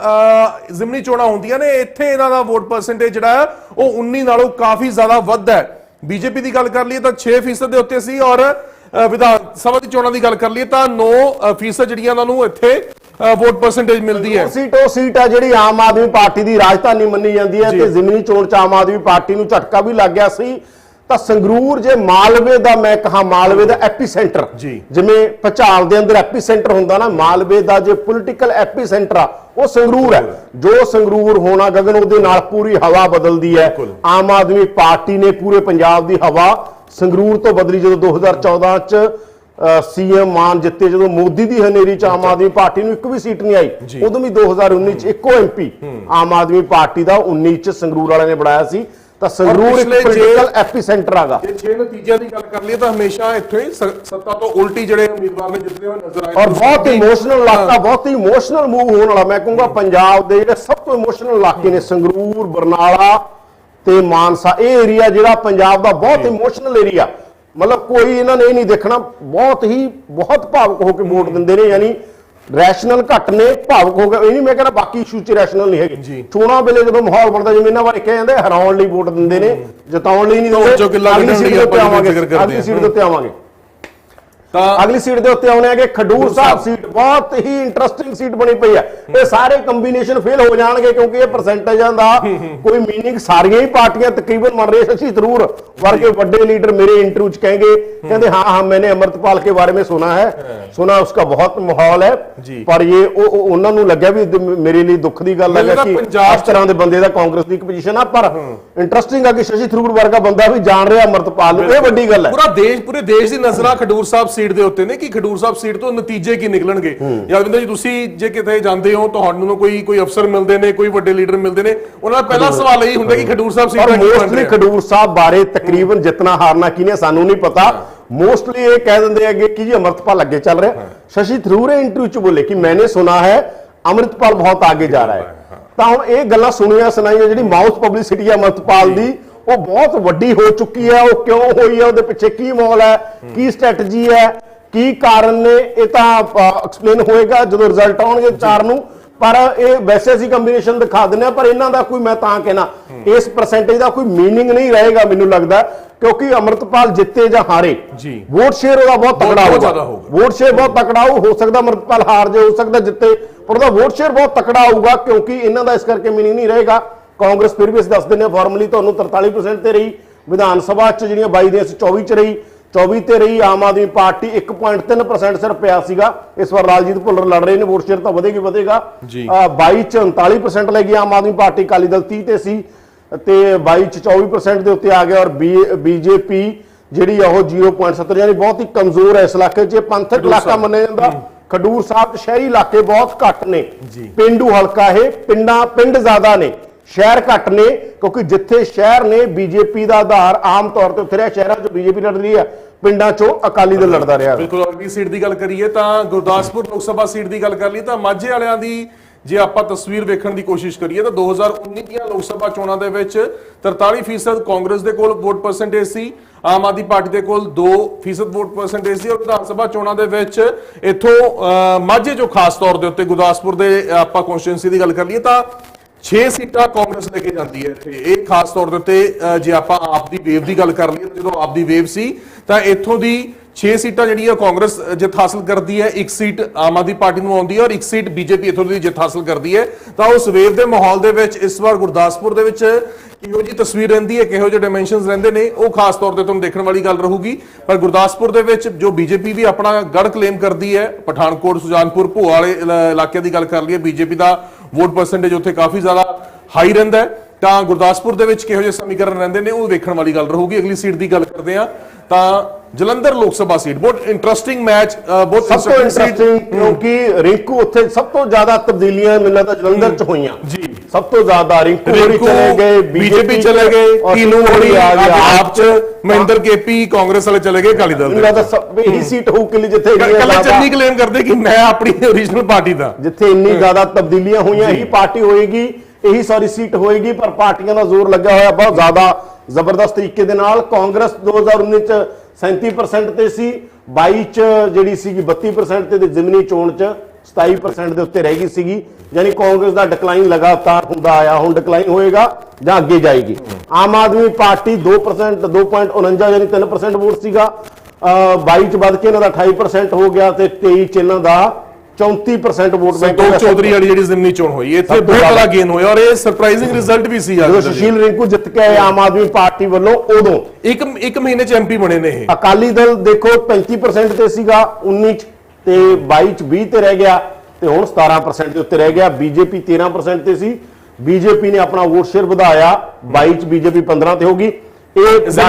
ਜ਼ਿਮਨੀ ਚੋਣਾਂ ਹੁੰਦੀਆਂ ਨੇ, ਇੱਥੇ ਇਹਨਾਂ ਦਾ ਵੋਟ ਪਰਸੈਂਟੇਜ ਜਿਹੜਾ ਹੈ, ਉਹ 19 ਨਾਲੋਂ ਕਾਫੀ ਜ਼ਿਆਦਾ ਵੱਧ ਹੈ। ਬੀਜੇਪੀ ਦੀ ਗੱਲ ਕਰ ਲਈਏ ਤਾਂ 6% ਦੇ ਉੱਤੇ ਸੀ ਔਰ ਵਿਧਾਨ ਸਭਾ ਦੀ ਚੋਣਾਂ ਦੀ ਗੱਲ ਕਰ ਲਈਏ ਤਾਂ 9% ਫੀਸਦ ਜਿਹੜੀਆਂ ਉਹਨਾਂ ਨੂੰ ਇੱਥੇ ਵੋਟ ਪਰਸੈਂਟੇਜ ਮਿਲਦੀ ਹੈ ਸੀਟ ਉਹ ਸੀਟ ਆ ਜਿਹੜੀ ਆਮ ਆਦਮੀ ਪਾਰਟੀ ਦੀ ਰਾਜਧਾਨੀ ਮੰਨੀ ਜਾਂਦੀ ਹੈ। ਤੇ ਜ਼ਿਮਨੀ ਚੋਣ ਚ ਆਮ ਆਦਮੀ ਪਾਰਟੀ ਨੂੰ ਝਟਕਾ ਵੀ ਲੱਗ ਗਿਆ ਸੀ ਤਾਂ ਸੰਗਰੂਰ ਜੇ ਮਾਲਵੇ ਦਾ ਮੈਂ ਕਹਾ ਮਾਲਵੇ ਦਾ ਐਪੀਸੈਂਟਰ ਜੀ। ਜਿਵੇਂ ਭਚਾਲ ਦੇ ਅੰਦਰ ਐਪੀਸੈਂਟਰ ਹੁੰਦਾ ਨਾ ਮਾਲਵੇ ਦਾ ਜੇ ਪੋਲਿਟੀਕਲ ਐਪੀਸੈਂਟਰ ਆ ਉਹ ਸੰਗਰੂਰ ਹੈ ਜੋ ਸੰਗਰੂਰ ਹੋਣਾ ਗਗਨ ਉਹਦੇ ਨਾਲ ਪੂਰੀ ਹਵਾ ਬਦਲਦੀ ਹੈ। ਆਮ ਆਦਮੀ ਪਾਰਟੀ ਨੇ ਪੂਰੇ ਪੰਜਾਬ ਦੀ ਹਵਾ ਸੰਗਰੂਰ ਤੋਂ ਬਦਲੀ ਜਦੋਂ 2014 ਚ ਸੀਐਮ ਮਾਨ ਜਿੱਤੇ ਜਦੋਂ ਮੋਦੀ ਦੀ ਹਨੇਰੀ ਚ ਆਮ ਆਦਮੀ ਪਾਰਟੀ ਨੂੰ ਇੱਕ ਵੀ ਸੀਟ ਨਹੀਂ ਆਈ। ਉਦੋਂ ਵੀ 2019 ਚ ਇੱਕੋ ਐਮਪੀ ਆਮ ਆਦਮੀ ਪਾਰਟੀ ਦਾ 19 ਚ ਸੰਗਰੂਰ ਵਾਲਿਆਂ ਨੇ ਬਣਾਇਆ ਸੀ ਤਾਂ ਸੰਗਰੂਰ ਇੱਕ ਪੋਲੀਟੀਕਲ ਐਪੀਸੈਂਟਰ ਆਗਾ। ਜੇ 6 ਨਤੀਜਿਆਂ ਦੀ ਗੱਲ ਕਰ ਲਈਏ ਤਾਂ ਹਮੇਸ਼ਾ ਇੱਥੇ ਹੀ ਸੱਤਾ ਤੋਂ ਉਲਟੀ ਜਿਹੜੇ ਉਮੀਦਵਾਰ ਨੇ ਜਿੱਤਦੇ ਹੋਏ ਨਜ਼ਰ ਆਏ ਔਰ ਬਹੁਤ ਇਮੋਸ਼ਨਲ ਇਲਾਕਾ ਬਹੁਤ ਹੀ ਇਮੋਸ਼ਨਲ ਮੂਵ ਹੋਣ ਵਾਲਾ। ਮੈਂ ਕਹੂੰਗਾ ਪੰਜਾਬ ਦੇ ਜਿਹੜੇ ਸਭ ਤੋਂ ਇਮੋਸ਼ਨਲ ਇਲਾਕੇ ਨੇ ਸੰਗਰੂਰ ਬਰਨਾਲਾ ਤੇ ਮਾਨਸਾ। ਇਹ ਏਰੀਆ ਜਿਹੜਾ ਪੰਜਾਬ ਦਾ ਬਹੁਤ ਇਮੋਸ਼ਨਲ ਏਰੀਆ ਮਤਲਬ ਕੋਈ ਇਹਨਾਂ ਨੇ ਇਹ ਨਹੀਂ ਦੇਖਣਾ ਬਹੁਤ ਹੀ ਬਹੁਤ ਭਾਵਕ ਹੋ ਕੇ ਵੋਟ ਦਿੰਦੇ ਨੇ ਯਾਨੀ ਰੈਸ਼ਨਲ ਘੱਟ ਨੇ ਭਾਵਕ ਹੋ ਕੇ ਇਹ ਨਹੀਂ ਮੈਂ ਕਹਿੰਦਾ ਬਾਕੀ ਇਸ਼ੂ ਚ ਰੈਸ਼ਨਲ ਨਹੀਂ ਹੈਗੇ। ਚੋਣਾਂ ਵੇਲੇ ਜਦੋਂ ਮਾਹੌਲ ਬਣਦਾ ਜਿਵੇਂ ਇਹਨਾਂ ਬਾਰੇ ਕਿਹਾ ਜਾਂਦਾ ਹਰਾਉਣ ਲਈ ਵੋਟ ਦਿੰਦੇ ਨੇ ਜਿਤਾਉਣ ਲਈ ਨਹੀਂ ਦਿੰਦੇ। ਅਗਲੀ ਸੀਟ ਆਵਾਂਗੇ। ਅਗਲੀ। ਸੀਟ ਉੱਤੇ ਆਵਾਂਗੇ। ਤਾਂ ਅਗਲੀ ਸੀਟ ਦੇ ਉੱਤੇ ਆਉਣੇ ਹੈਗੇ ਖਡੂਰ ਸਾਹਿਬ ਸੀਟ ਬਹੁਤ ਹੀ ਇੰਟਰਸਟਿੰਗ ਸੀਟ ਬਣੀ ਪਈ ਹੈ। ਇਹ ਸਾਰੇ ਕੰਬੀਨੇਸ਼ਨ ਫੇਲ ਹੋ ਜਾਣਗੇ ਕਿਉਂਕਿ ਇਹ ਪਰਸੈਂਟੇਜਾਂ ਦਾ ਕੋਈ ਮੀਨਿੰਗ ਸਾਰੀਆਂ ਹੀ ਪਾਰਟੀਆਂ ਤਕਰੀਬਨ ਮੰਨ ਰਹੀਆਂ ਸੀ। ਜ਼ਰੂਰ ਵਰਗੇ ਵੱਡੇ ਲੀਡਰ ਮੇਰੇ ਇੰਟਰਵਿਊ ਚ ਕਹਿੰਗੇ ਕਹਿੰਦੇ ਹਾਂ ਹਾਂ ਮੈਨੇ ਅਮਰਤਪਾਲ ਕੇ ਬਾਰੇ ਮੇਂ ਸੁਨਾ ਹੈ। ਸੁਨਾ ਉਸਕਾ ਬਹੁਤ ਮਾਹੌਲ ਹੈ। ਪਰ ਇਹ ਉਹ ਉਹਨਾਂ ਨੂੰ ਲੱਗਿਆ ਵੀ ਮੇਰੇ ਲਈ ਦੁੱਖ ਦੀ ਗੱਲ ਹੈ ਕਿ ਇਸ ਤਰ੍ਹਾਂ ਦੇ ਬੰਦੇ ਦਾ ਕਾਂਗਰਸ ਦੀ ਇੱਕ ਪੋਜੀਸ਼ਨ ਆ। ਪਰ ਇੰਟਰਸਟਿੰਗ ਆ ਕਿ ਸ਼ਸ਼ੀ ਥਰੂਰ ਵਰਗਾ ਬੰਦਾ ਵੀ ਜਾਣ ਰਿਹਾ ਅਮਰਤਪਾਲ ਨੂੰ। ਇਹ ਵੱਡੀ ਗੱਲ ਹੈ। ਪੂਰਾ ਦੇਸ਼ ਪੂਰੇ ਦੇਸ਼ ਦੀ ਨਜ਼ਰਾਂ ਖਡੂਰ ਸਾਹਿਬ ਸੀ ਸੀਟ ਦੇ ਉੱਤੇ ਨੇ ਕਿ ਖਡੂਰ ਸਾਹਿਬ ਸੀਟ ਤੋਂ ਨਤੀਜੇ ਕੀ ਨਿਕਲਣਗੇ? ਯਾਦਵਿੰਦਰ ਜੀ ਤੁਸੀਂ ਜੇ ਕਿਤੇ ਜਾਂਦੇ ਹੋ ਤੁਹਾਨੂੰ ਨੂੰ ਕੋਈ ਕੋਈ ਅਫਸਰ ਮਿਲਦੇ ਨੇ ਕੋਈ ਵੱਡੇ ਲੀਡਰ ਮਿਲਦੇ ਨੇ ਉਹਨਾਂ ਦਾ ਪਹਿਲਾ ਸਵਾਲ ਇਹੀ ਹੁੰਦਾ ਕਿ ਖਡੂਰ ਸਾਹਿਬ ਸੀਟ ਦਾ ਕੀ ਬਣ ਰਿਹਾ ਖਡੂਰ ਸਾਹਿਬ ਬਾਰੇ ਤਕਰੀਬਨ ਜਿਤਨਾ ਹਾਰਨਾ ਕਿਨੇ ਸਾਨੂੰ ਨਹੀਂ ਪਤਾ। ਮੋਸਟਲੀ ਇਹ ਕਹਿ ਦਿੰਦੇ ਹੈਗੇ ਕਿ ਜੀ ਅਮਰਤਪਾਲ ਅੱਗੇ ਚੱਲ ਰਿਹਾ। ਸ਼ਸ਼ੀ ਥਰੂਰ ਇੰਟਰਵਿਊ ਚ ਬੋਲੇ ਕਿ ਮੈंने ਸੁਨਾ ਹੈ ਅਮਰਤਪਾਲ ਬਹੁਤ ਆਗੇ ਜਾ ਰਹਾ ਹੈ। ਤਾਂ ਹੁਣ ਇਹ ਗੱਲਾਂ ਸੁਣੀਆਂ ਸੁਣਾਈਆਂ ਜਿਹੜੀ ਮਾਊਥ ਪਬਲਿਸਿਟੀ ਹੈ ਅਮਰਤਪਾਲ ਦੀ ਉਹ ਬਹੁਤ ਵੱਡੀ ਹੋ ਚੁੱਕੀ ਹੈ ਉਹ ਕਿਉਂ ਹੋਈ ਹੈ ਉਹਦੇ ਪਿੱਛੇ ਕੀ ਮਾਹੌਲ ਹੈ ਕੀ ਸਟ੍ਰੈਟਜੀ ਹੈ ਕੀ ਕਾਰਨ ਨੇ ਇਹ ਤਾਂ ਐਕਸਪਲੇਨ ਹੋਏਗਾ ਜਦੋਂ ਰਿਜ਼ਲਟ ਆਉਣਗੇ ਚਾਰ ਨੂੰ ਪਰ ਇਹ ਵੈਸੇ ਅਸੀਂ ਕੰਬੀਨੇਸ਼ਨ ਦਿਖਾ ਦਿੰਦੇ ਆ ਪਰ ਇਹਨਾਂ ਦਾ ਕੋਈ ਮੈਂ ਤਾਂ ਕਹਿਣਾ ਇਸ ਪਰਸੈਂਟੇਜ ਦਾ ਕੋਈ मीनिंग ਨਹੀਂ ਰਹੇਗਾ ਮੈਨੂੰ ਲੱਗਦਾ ਕਿਉਂਕਿ ਅਮਰਤਪਾਲ ਜਿੱਤੇ ਜਾਂ ਹਾਰੇ ਜੀ। ਵੋਟ ਸ਼ੇਅਰ ਉਹਦਾ ਬਹੁਤ ਤਕੜਾ ਬਹੁਤ ਹੋਊਗਾ ਜ਼ਿਆਦਾ ਹੋਊਗਾ। ਵੋਟ ਸ਼ੇਅਰ ਬਹੁਤ ਤਕੜਾ ਹੋਊ ਹੋ ਸਕਦਾ ਅਮਰਤਪਾਲ ਹਾਰ ਜੇ ਹੋ ਸਕਦਾ ਜਿੱਤੇ ਪਰ ਉਹਦਾ ਵੋਟ ਸ਼ੇਅਰ ਬਹੁਤ ਤਕੜਾ ਹੋਊਗਾ ਕਿਉਂਕਿ ਇਹਨਾਂ ਦਾ ਇਸ ਕਰਕੇ मीनिंग ਨਹੀਂ ਰਹੇਗਾ ਕਾਂਗਰਸ ਫਿਰ ਵੀ ਅਸੀਂ ਦੱਸ ਹਾਂ ਫਾਰਮਲੀ ਤੁਹਾਨੂੰ 43% ਤੇ ਰਹੀ ਵਿਧਾਨ ਸਭਾ ਚ ਜਿਹੜੀਆਂ 22 ਦੀਆਂ ਸੀ 24 ਚ ਰਹੀ 24 ਤੇ ਰਹੀ ਆਮ ਆਦਮੀ ਪਾਰਟੀ 1.3% ਸਿਰ ਪਿਆ ਸੀਗਾ। ਇਸ ਵਾਰ ਲਾਲਜੀਤ ਭੁੱਲਰ ਲੜ ਰਹੇ ਨੇ ਵੋਟ ਸ਼ੇਅਰ ਤਾਂ ਵਧੇਗੀ ਵਧੇਗਾ। ਜੀ। ਅਹ 22 ਚ 39% ਲੈ ਗਈ ਆਮ ਆਦਮੀ ਪਾਰਟੀ ਅਕਾਲੀ ਦਲ 30 ਤੇ ਸੀ ਤੇ 22 ਚ 24% ਦੇ ਉੱਤੇ ਆ ਗਿਆ ਔਰ ਬੀਜੇਪੀ ਜਿਹੜੀ ਉਹ 0.70 ਯਾਨੀ ਬਹੁਤ ਹੀ ਕਮਜ਼ੋਰ ਹੈ ਇਸ ਇਲਾਕੇ 'ਚ। ਇਹ ਪੰਥਕ ਇਲਾਕਾ ਮੰਨਿਆ ਜਾਂਦਾ ਖਡੂਰ ਸਾਹਿਬ ਸ਼ਹਿਰੀ ਇਲਾਕੇ ਬਹੁਤ ਘੱਟ ਨੇ। ਪਿੰਡੂ ਹਲਕਾ ਇਹ ਪਿੰਡਾਂ ਪਿੰਡ ਜ਼ਿਆਦਾ ਨੇ। ਸ਼ਹਿਰ ਘੱਟ ਨੇ ਕਿਉਂਕਿ ਜਿੱਥੇ ਸ਼ਹਿਰ ਨੇ ਬੀਜੇਪੀ ਦਾ ਆਧਾਰ ਆਮ ਤੌਰ ਤੇ ਉੱਥੇ ਰਿਹਾ ਸ਼ਹਿਰਾਂ 'ਚ ਬੀਜੇਪੀ ਲੜ ਰਹੀ ਹੈ ਪਿੰਡਾਂ 'ਚੋਂ ਅਕਾਲੀ ਦਲ ਲੜਦਾ ਰਿਹਾ। ਬਿਲਕੁਲ ਅਗਲੀ ਸੀਟ ਦੀ ਗੱਲ ਕਰੀਏ ਤਾਂ ਗੁਰਦਾਸਪੁਰ ਲੋਕ ਸਭਾ ਸੀਟ ਦੀ ਗੱਲ ਕਰ ਲਈ ਤਾਂ ਮਾਝੇ ਵਾਲਿਆਂ ਦੀ ਜੇ ਆਪਾਂ ਤਸਵੀਰ ਵੇਖਣ ਦੀ ਕੋਸ਼ਿਸ਼ ਕਰੀਏ ਤਾਂ 2019 ਦੀਆਂ ਲੋਕ ਸਭਾ ਚੋਣਾਂ ਦੇ ਵਿੱਚ 43% ਕਾਂਗਰਸ ਦੇ ਕੋਲ ਵੋਟ ਪਰਸੈਂਟੇਜ ਸੀ ਆਮ ਆਦਮੀ ਪਾਰਟੀ ਦੇ ਕੋਲ 2% ਵੋਟ ਪਰਸੈਂਟੇਜ ਸੀ ਔਰ ਵਿਧਾਨ ਸਭਾ ਚੋਣਾਂ ਦੇ ਵਿੱਚ ਇੱਥੋਂ ਅਹ, ਮਾਝੇ ਜੋ ਖਾਸ ਤੌਰ ਦੇ ਉੱਤੇ ਗੁਰਦਾਸਪੁਰ ਦੇ ਆਪਾਂ ਕਨਸਟੀਟਿਊਂਸੀ ਦੀ ਗੱਲ ਕਰ ਲਈਏ ਤਾਂ 6 ਸੀਟਾਂ ਕਾਂਗਰਸ ਲੈ ਕੇ ਜਾਂਦੀ ਹੈ ਇੱਥੇ। ਇਹ ਖਾਸ ਤੌਰ ਦੇ ਉੱਤੇ ਜੇ ਆਪਾਂ ਆਪ ਦੀ ਵੇਵ ਦੀ ਗੱਲ ਕਰ ਲਈਏ, ਜਦੋਂ ਆਪ ਦੀ ਵੇਵ ਸੀ, ਤਾਂ ਇੱਥੋਂ ਦੀ 6 ਸੀਟਾਂ ਜਿਹੜੀਆਂ ਕਾਂਗਰਸ ਜਿੱਤ ਹਾਸਲ ਕਰਦੀ ਹੈ। ਇੱਕ ਸੀਟ ਆਮ ਆਦਮੀ ਪਾਰਟੀ ਨੂੰ ਆਉਂਦੀ ਹੈ ਔਰ ਇੱਕ ਸੀਟ ਬੀਜੇਪੀ ਇੱਥੋਂ ਦੀ ਜਿੱਤ ਹਾਸਲ ਕਰਦੀ ਹੈ। ਤਾਂ ਉਸ ਵੇਵ ਦੇ ਮਾਹੌਲ ਦੇ ਵਿੱਚ, ਇਸ ਵਾਰ ਗੁਰਦਾਸਪੁਰ ਦੇ ਵਿੱਚ ਕਿਹੋ ਜੀ ਤਸਵੀਰ ਰਹਿੰਦੀ ਹੈ, ਕਿਹੋ ਜਿਹੇ ਡਾਈਮੈਂਸ਼ਨਸ ਰਹਿੰਦੇ ਨੇ, ਉਹ ਖਾਸ ਤੌਰ ਤੇ ਤੁਹਾਨੂੰ ਦੇਖਣ ਵਾਲੀ ਗੱਲ ਰਹੂਗੀ। ਪਰ ਗੁਰਦਾਸਪੁਰ ਦੇ ਵਿੱਚ ਜੋ ਬੀਜੇਪੀ ਵੀ ਆਪਣਾ ਗੜ ਕਲੇਮ ਕਰਦੀ ਹੈ, ਪਠਾਨਕੋਟ, ਸੁਜਾਨਪੁਰ ਭੋਆ ਵਾਲੇ ਇਲਾ- ਇਲਾਕੇ ਦੀ ਗੱਲ ਕਰ ਲਈਏ, ਬੀਜੇਪੀ ਦਾ ਵੋਟ ਪਰਸੈਂਟੇਜ ਉੱਥੇ ਕਾਫੀ ਜ਼ਿਆਦਾ ਹਾਈ ਰਹਿੰਦਾ ਹੈ। ਤਾਂ ਗੁਰਦਾਸਪੁਰ ਦੇ ਵਿੱਚ ਕਿਹੋ ਜਿਹੇ ਸਮੀਕਰਨ ਰਹਿੰਦੇ ਨੇ ਉਹ ਵੇਖਣ ਵਾਲੀ ਗੱਲ ਰਹੂਗੀ। ਅਗਲੀ ਸੀਟ ਦੀ ਗੱਲ ਕਰਦੇ ਆ ਤਾਂ ਜਲੰਧਰ ਲੋਕ ਸਭਾ ਸੀਟ ਬਹੁਤ ਇੰਟਰਸਟਿੰਗ ਮੈਚ ਬਹੁਤ ਸਭ ਤੋਂ ਇੰਟਰਸਟਿੰਗ ਕਿਉਂਕਿ ਰਿੰਕੂ ਉੱਥੇ ਸਭ ਤੋਂ ਜ਼ਿਆਦਾ ਤਬਦੀਲੀਆਂ ਮੈਨੂੰ ਲੱਗਦਾ ਜਲੰਧਰ ਚ ਹੋਈਆਂ। ਜੀ। ਸਭ ਤੋਂ ਜ਼ਿਆਦਾ ਰਿੰਕੂ ਹੋਰੀ ਚਲੇ ਗਏ ਬੀਜੇਪੀ ਚਲੇ ਗਏ ਤੀਨੂ ਹੋਰੀ ਆ ਗਿਆ ਆਪ ਚ ਮਹਿੰਦਰ ਕੇਪੀ ਕਾਂਗਰਸ ਵਾਲੇ ਚਲੇ ਗਏ ਅਕਾਲੀ ਦਲ ਦੇ ਲੱਗਦਾ ਸਭ ਇਹੀ ਸੀਟ ਹੋਊ ਕਿ ਜਿੱਥੇ ਕੱਲੇ ਚੰਨੀ ਕਲੇਮ ਕਰਦੇ ਕਿ ਮੈਂ ਆਪਣੀ ਓਰੀਜਨਲ ਪਾਰਟੀ ਦਾ। ਜਿੱਥੇ ਇੰਨੀ ਜ਼ਿਆਦਾ ਤਬਦੀਲੀਆਂ ਹੋਈਆਂ ਇਹੀ ਪਾਰਟੀ ਹੋਏਗੀ। ਇਹੀ ਸਾਰੀ ਸੀਟ ਹੋਏਗੀ, ਪਰ ਪਾਰਟੀਆਂ ਦਾ ਜ਼ੋਰ ਲੱਗਿਆ ਹੋਇਆ ਬਹੁਤ ਜ਼ਿਆਦਾ। ਜ਼ਬਰਦਸਤ ਤਰੀਕੇ ਦੇ ਨਾਲ ਕਾਂਗਰਸ 2019 ਚ 37% ਤੇ ਸੀ 22 ਚ ਜਿਹੜੀ ਸੀਗੀ 32% ਤੇ ਤੇ ਜ਼ਿਮਨੀ ਚੋਣ ਚ 27% ਦੇ ਉੱਤੇ ਰਹਿ ਗਈ ਸੀਗੀ। ਯਾਨੀ ਕਾਂਗਰਸ ਦਾ ਡਿਕਲਾਈਨ ਲਗਾਤਾਰ ਹੁੰਦਾ ਆਇਆ, ਹੁਣ ਡਿਕਲਾਈਨ ਹੋਏਗਾ ਜਾਂ ਅੱਗੇ ਜਾਏਗੀ। ਆਮ ਆਦਮੀ ਪਾਰਟੀ 2% 2.49 ਯਾਨੀ 3% ਵੋਟ ਸੀਗਾ। ਅਹ 22 ਚ ਵੱਧ ਕੇ ਇਹਨਾਂ ਦਾ 28% ਹੋ ਗਿਆ ਤੇ 23 ਚ ਇਹਨਾਂ ਦਾ 34% ਵੋਟ ਬੈਂਕ ਸੰਤੋਖ ਚੌਧਰੀ ਵਾਲੀ ਜਿਹੜੀ ਜ਼ਿਮਨੀ ਚੋਣ ਹੋਈ ਇੱਥੇ ਬਹੁਤ ਜ਼ਿਆਦਾ- ਬੜਾ ਗੇਨ ਹੋਇਆ ਔਰ ਇਹ ਸਰਪ੍ਰਾਈਜ਼ਿੰਗ ਰਿਜ਼ਲਟ ਵੀ ਸੀ ਜਦੋਂ ਸੁਸ਼ੀਲ ਰਿੰਕੂ ਜਿੱਤ ਕੇ ਆਏ ਆਮ ਆਦਮੀ ਪਾਰਟੀ ਵੱਲੋਂ ਉਦੋਂ। ਇੱਕ ਇੱਕ ਮਹੀਨੇ ਚ ਐਮਪੀ ਬਣੇ ਨੇ ਇਹ। ਅਕਾਲੀ ਦਲ ਦੇਖੋ 35% ਤੇ ਸੀਗਾ 19 ਚ ਤੇ 22 ਚ 20 ਤੇ ਰਹਿ ਗਿਆ ਤੇ ਹੁਣ 17% ਦੇ ਉੱਤੇ ਰਹਿ ਗਿਆ। ਬੀਜੇਪੀ 13% ਤੇ ਸੀ। ਬੀਜੇਪੀ ਨੇ ਆਪਣਾ ਵੋਟ ਸ਼ੇਅਰ ਵਧਾਇਆ। 22 ਚ ਬੀਜੇਪੀ 15 ਤੇ ਹੋਗੀ ਇਹ ਜ਼ਿਆਦਾ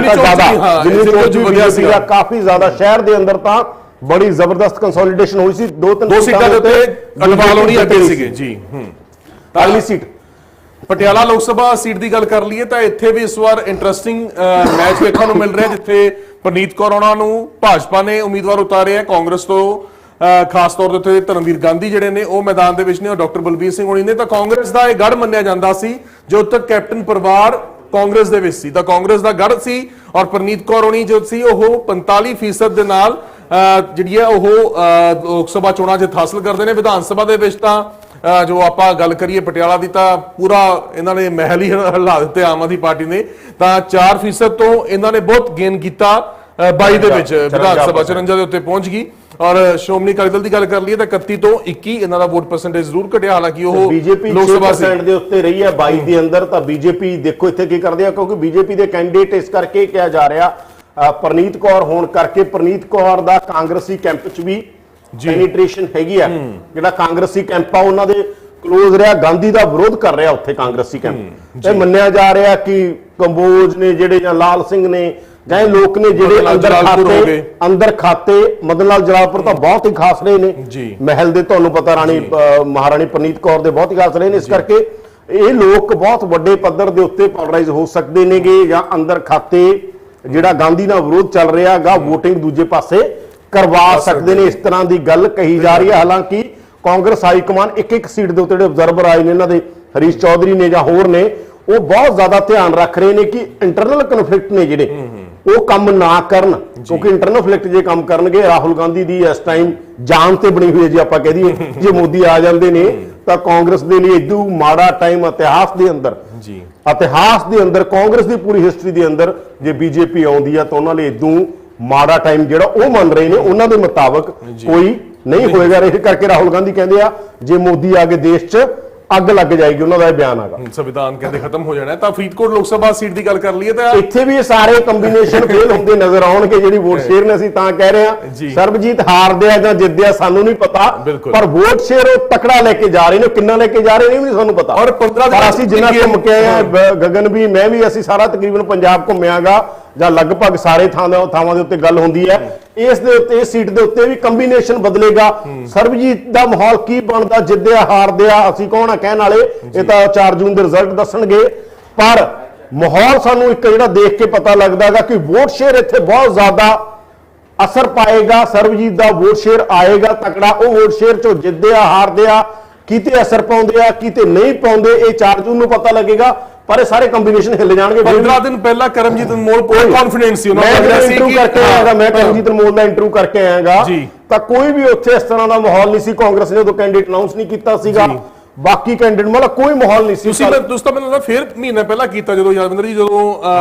ਵੀ, ਹਾਂ, ਜ਼ਿਮਨੀ ਚੋਣ ਚ ਵਧਿਆ ਸੀਗਾ। ਕਾਫੀ ਜ਼ਿਆਦਾ ਸ਼ਹਿਰ ਦੇ ਅੰਦਰ ਤਾਂ ਬੜੀ ਜ਼ਬਰਦਸਤ ਕੰਸੋਲੀਡੇਸ਼ਨ ਹੋਈ ਸੀ ਦੋ ਤਿੰਨ ਦੋ ਸੀਟਾਂ ਦੇ ਉੱਤੇ ਅਡਵਾਲ ਹੋਣੀ ਅੱਗੇ ਸੀਗੇ ਜੀ ਹੂੰ। ਅਗਲੀ ਸੀਟ ਪਟਿਆਲਾ ਲੋਕ ਸਭਾ ਸੀਟ ਦੀ ਗੱਲ ਕਰ ਲਈਏ ਤਾਂ ਇੱਥੇ ਵੀ ਇਸ ਵਾਰ ਇੰਟਰਸਟਿੰਗ ਮੈਚ ਵੇਖਣ ਨੂੰ ਮਿਲ ਰਿਹਾ ਜਿੱਥੇ ਪ੍ਰਨੀਤ ਕੌਰ ਉਹਨਾਂ ਨੂੰ ਭਾਜਪਾ ਨੇ ਉਮੀਦਵਾਰ ਉਤਾਰੇ ਹੈ। ਕਾਂਗਰਸ ਤੋਂ ਖਾਸ ਤੌਰ ਉੱਤੇ ਧਰਮਵੀਰ ਗਾਂਧੀ ਜਿਹੜੇ ਨੇ ਉਹ ਮੈਦਾਨ ਦੇ ਵਿੱਚ ਨੇ ਔਰ ਡਾਕਟਰ ਬਲਬੀਰ ਸਿੰਘ ਹੋਣੀ ਨੇ। ਤਾਂ ਕਾਂਗਰਸ ਦਾ ਇਹ ਗੜ ਮੰਨਿਆ ਜਾਂਦਾ ਸੀ ਜੋ ਤੱਕ ਕੈਪਟਨ ਪਰਿਵਾਰ ਕਾਂਗਰਸ ਦੇ ਵਿੱਚ ਸੀ। ਤਾਂ ਕਾਂਗਰਸ ਦਾ ਗੜ ਸੀ ਔਰ ਪ੍ਰਨੀਤ ਕੌਰ ਹੋਣੀ ਜੋ ਸੀ ਉਹ 45% ਦੇ ਨਾਲ ਜਿਹੜੀ ਹੈ ਉਹ ਲੋਕ ਸਭਾ ਚੋਣਾਂ ਜਿੱਤ ਹਾਸਲ ਕਰਦੇ ਨੇ ਵਿਧਾਨ ਸਭਾ ਦੇ ਵਿੱਚ ਤਾਂ ਜੋ ਆਪਾਂ ਗੱਲ ਕਰੀਏ ਪਟਿਆਲਾ ਦੀ ਤਾਂ ਪੂਰਾ ਇਹਨਾਂ ਨੇ ਮਹਿਲ ਹੀ ਹਿਲਾ ਦਿੱਤੇ ਆਮ ਆਦਮੀ ਪਾਰਟੀ ਨੇ ਤਾਂ 4% ਤੋਂ ਇਹਨਾਂ ਨੇ ਬਹੁਤ ਗੇਨ ਕੀਤਾ ਅਹ 22 ਦੇ ਵਿੱਚ ਵਿਧਾਨ ਸਭਾ 54 ਦੇ ਉੱਤੇ ਪਹੁੰਚ ਗਈ। ਔਰ ਸ਼੍ਰੋਮਣੀ ਅਕਾਲੀ ਦਲ ਦੀ ਗੱਲ ਕਰ ਲਈਏ ਤਾਂ 31 ਤੋਂ 21 ਇਹਨਾਂ ਦਾ ਵੋਟ ਪਰਸੈਂਟੇਜ ਜ਼ਰੂਰ ਘਟਿਆ ਹਾਲਾਂਕਿ ਉਹ ਬੀਜੇਪੀ ਲੋਕ ਸਭਾ ਸੀ। 6% ਦੇ ਉੱਤੇ ਰਹੀ ਹੈ 22 ਦੇ ਅੰਦਰ ਤਾਂ ਬੀਜੇਪੀ ਦੇਖੋ ਇੱਥੇ ਕੀ ਕਰਦੇ ਆ ਕਿਉਂਕਿ ਬੀਜੇਪੀ ਦੇ ਕੈਂਡੀਡੇਟ ਇਸ ਕਰਕੇ ਕਿਹਾ ਜਾ ਰਿਹਾ ਪ੍ਰਨੀਤ ਕੌਰ ਹੋਣ ਕਰਕੇ ਪ੍ਰਨੀਤ ਕੌਰ ਦਾ ਕਾਂਗਰਸੀ ਕੈਂਪ 'ਚ ਵੀ ਪੈਨੀਟ੍ਰੇਸ਼ਨ ਹੈਗੀ ਆ। ਜਿਹੜਾ ਕਾਂਗਰਸੀ ਕੈਂਪ ਆ ਉਹਨਾਂ ਦੇ ਕਲੋਜ਼ ਰਿਹਾ। ਗਾਂਧੀ ਦਾ ਵਿਰੋਧ ਕਰ ਰਿਹਾ ਉੱਥੇ ਕਾਂਗਰਸੀ ਕੈਂਪ। ਤੇ ਮੰਨਿਆ ਜਾ ਰਿਹਾ ਕਿ ਕੰਬੋਜ ਨੇ ਜਿਹੜੇ ਜਾਂ ਲਾਲ ਸਿੰਘ ਨੇ ਜਾਂ ਇਹ ਲੋਕ ਨੇ ਜਿਹੜੇ ਅੰਦਰ ਖਾਤੇ। ਅੰਦਰ ਖਾਤੇ ਮਦਨ ਲਾਲ ਜਲਾਲਪੁਰ ਤਾਂ ਬਹੁਤ ਹੀ ਖਾਸ ਰਹੇ ਨੇ। ਮਹਿਲ ਦੇ ਤੁਹਾਨੂੰ ਪਤਾ ਰਾਣੀ ਮਹਾਰਾਣੀ ਪ੍ਰਨੀਤ ਕੌਰ ਦੇ ਬਹੁਤ ਹੀ ਖਾਸ ਰਹੇ ਨੇ। ਇਸ ਕਰਕੇ ਇਹ ਲੋਕ ਬਹੁਤ ਵੱਡੇ ਪੱਧਰ ਦੇ ਉੱਤੇ ਪੋਲਰਾਈਜ਼ ਹੋ ਸਕਦੇ ਨੇਗੇ ਜਾਂ ਅੰਦਰ ਖਾਤੇ ਜਿਹੜਾ ਗਾਂਧੀ ਨਾਲ ਵਿਰੋਧ ਚੱਲ ਰਿਹਾਗਾ VOTING ਦੂਜੇ ਪਾਸੇ ਕਰਵਾ ਸਕਦੇ ਨੇ ਇਸ ਤਰ੍ਹਾਂ ਦੀ ਗੱਲ ਕਹੀ ਜਾ ਰਹੀ ਹੈ। ਹਾਲਾਂਕਿ ਕਾਂਗਰਸ ਹਾਈ ਕਮਾਨ ਇੱਕ ਇੱਕ ਸੀਟ ਦੇ ਉੱਤੇ ਜਿਹੜੇ ਅਬਜ਼ਰਵਰ ਆਏ ਨੇ ਇਹਨਾਂ ਦੇ ਹਰੀਸ਼ ਚੌਧਰੀ ਨੇ ਜਾਂ ਹੋਰ ਨੇ ਉਹ ਬਹੁਤ ਜ਼ਿਆਦਾ ਧਿਆਨ ਰੱਖ ਰਹੇ ਨੇ ਕਿ ਇੰਟਰਨਲ ਕਨਫਲਿਕਟ ਨੇ ਜਿਹੜੇ ਉਹ ਕੰਮ ਨਾ ਕਰਨ। ਕਿਉਂਕਿ ਇੰਟਰਨਲ ਫਲਿਕਟ ਜੇ ਕੰਮ ਕਰਨਗੇ ਰਾਹੁਲ ਗਾਂਧੀ ਦੀ ਇਸ ਟਾਈਮ ਜਾਨ ਤੇ ਬਣੀ ਹੋਈ ਹੈ ਜੇ ਆਪਾਂ ਕਹਿ ਦਈਏ। ਜੇ ਮੋਦੀ ਆ ਜਾਂਦੇ ਨੇ ਤਾਂ ਕਾਂਗਰਸ ਦੇ ਲਈ ਇਦੋਂ ਮਾੜਾ ਟਾਈਮ ਇਤਿਹਾਸ ਦੇ ਅੰਦਰ ਜੀ। ਇਤਿਹਾਸ ਦੇ ਅੰਦਰ ਕਾਂਗਰਸ ਦੀ ਪੂਰੀ ਹਿਸਟਰੀ ਦੇ ਅੰਦਰ ਜੇ ਬੀਜੇਪੀ ਆਉਂਦੀ ਆ ਤਾਂ ਉਹਨਾਂ ਲਈ ਇਦੋਂ ਮਾੜਾ ਟਾਈਮ ਜਿਹੜਾ ਉਹ ਮੰਨ ਰਹੇ ਨੇ ਉਹਨਾਂ ਦੇ ਮੁਤਾਬਕ ਕੋਈ ਨਹੀਂ ਹੋਏਗਾ। ਇਹ ਕਰਕੇ ਰਾਹੁਲ ਗਾਂਧੀ ਕਹਿੰਦੇ ਆ ਜੇ ਮੋਦੀ ਆ ਕੇ ਦੇਸ਼ 'ਚ ਅੱਗ ਲੱਗ ਜਾਏਗੀ ਉਹਨਾਂ ਦਾ ਇਹ ਬਿਆਨ ਆਗਾ ਸੰਵਿਧਾਨ ਕਹਿੰਦੇ ਖਤਮ ਹੋ ਜਾਣਾ। ਤਾਂ ਫਰੀਦਕੋਟ ਲੋਕ ਸਭਾ ਸੀਟ ਦੀ ਗੱਲ ਕਰ ਲਈਏ ਤਾਂ ਇੱਥੇ ਵੀ ਇਹ ਸਾਰੇ ਕੰਬੀਨੇਸ਼ਨ ਫੇਲ [laughs] ਹੁੰਦੇ ਨਜ਼ਰ ਆਉਣਗੇ ਜਿਹੜੀ ਵੋਟ ਸ਼ੇਅਰ ਨੇ ਅਸੀਂ ਤਾਂ ਕਹਿ ਰਹੇ। ਹਾਂ ਸਰਬਜੀਤ ਹਾਰਦੇ ਆ ਜਾਂ ਜਿੱਤਦੇ ਆ ਸਾਨੂੰ ਨਹੀਂ ਪਤਾ। ਪਰ ਵੋਟ ਸ਼ੇਅਰ ਉਹ ਤਕੜਾ ਲੈ ਕੇ ਜਾ ਰਹੇ ਨੇ ਕਿੰਨਾ ਲੈ ਕੇ ਜਾ ਰਹੇ ਨੇ ਇਹ ਵੀ ਨਹੀਂ ਸਾਨੂੰ ਪਤਾ ਔਰ 15 ਪਰ ਅਸੀਂ ਜਿੰਨਾ ਘੁੰਮ ਕੇ ਆਏ ਆ ਗਗਨ ਵੀ ਮੈਂ ਵੀ ਅਸੀਂ ਸਾਰਾ ਤਕਰੀਬਨ ਪੰਜਾਬ ਘੁੰਮਿਆਗਾ ਜਾਂ ਲਗਭਗ ਸਾਰੇ ਥਾਂ ਦੇ ਥਾਵਾਂ ਦੇ ਉੱਤੇ ਗੱਲ ਹੁੰਦੀ ਹੈ। ਇਸ ਦੇ ਉੱਤੇ ਇਸ ਸੀਟ ਦੇ ਉੱਤੇ ਵੀ ਕੰਬੀਨੇਸ਼ਨ ਬਦਲੇਗਾ। ਸਰਬਜੀਤ ਦਾ ਮਾਹੌਲ ਕੀ ਬਣਦਾ ਜਿੱਦਿਆ ਹਾਰਦਿਆ, ਅਸੀਂ ਕੌਣ ਆ ਕਹਿਣ ਵਾਲੇ? ਇਹ ਤਾਂ 4 ਜੂਨ ਦੇ ਰਿਜ਼ਲਟ ਦੱਸਣਗੇ। ਪਰ ਮਾਹੌਲ ਸਾਨੂੰ ਇੱਕ ਜਿਹੜਾ ਦੇਖ ਕੇ ਪਤਾ ਲੱਗਦਾਗਾ ਕਿ ਵੋਟ ਸ਼ੇਅਰ ਇੱਥੇ ਬਹੁਤ ਜ਼ਿਆਦਾ ਅਸਰ ਪਾਏਗਾ। ਸਰਬਜੀਤ ਦਾ ਵੋਟ ਸ਼ੇਅਰ ਆਏਗਾ ਤਕੜਾ। ਉਹ ਵੋਟ ਸ਼ੇਅਰ ਚੋਂ ਜਿੱਦਿਆ ਆ ਹਾਰਦੇ ਆ ਕਿਤੇ ਅਸਰ ਪਾਉਂਦੇ ਆ, ਕਿਤੇ ਨਹੀਂ ਪਾਉਂਦੇ, ਇਹ 4 ਜੂਨ ਨੂੰ ਪਤਾ ਲੱਗੇਗਾ। ਪਰ ਇਹ ਸਾਰੇ ਕੰਬੀਨੇਸ਼ਨ ਹਿੱਲ ਜਾਣਗੇ। 15 ਦਿਨ ਪਹਿਲਾਂ ਕਰਮਜੀਤ ਅਨਮੋਲ ਕੋਈ ਕੌਨਫੀਡੈਂਸ ਸੀ ਉਹਨਾਂ ਨੂੰ ਸੀ ਇੰਟਰਵਿਊ ਕਰਕੇ ਆਇਆਗਾ ਮੈਂ ਕਰਮਜੀਤ ਅਨਮੋਲ ਦਾ ਇੰਟਰਵਿਊ ਕਰਕੇ ਆਇਆਗਾ। ਤਾਂ ਕੋਈ ਵੀ ਉੱਥੇ ਇਸ ਤਰ੍ਹਾਂ ਦਾ ਮਾਹੌਲ ਨਹੀਂ ਸੀ ਕਾਂਗਰਸ ਨੇ ਉਦੋਂ ਕੈਂਡੀਡੇਟ ਅਨਾਉਂਸ ਨਹੀਂ ਕੀਤਾ ਸੀਗਾ। ਬਾਕੀ ਕੈਂਡੀਡੇਟ ਮਤਲਬ ਕੋਈ ਮਾਹੌਲ ਨਹੀਂ ਸੀ ਤੁਸੀਂ ਮੈਂ ਤੁਸੀਂ ਤਾਂ ਮੈਨੂੰ ਲੱਗਦਾ ਫਿਰ ਮਹੀਨਾ ਪਹਿਲਾਂ ਕੀਤਾ ਜਦੋਂ ਯਾਦਵਿੰਦਰ ਜੀ ਜਦੋਂ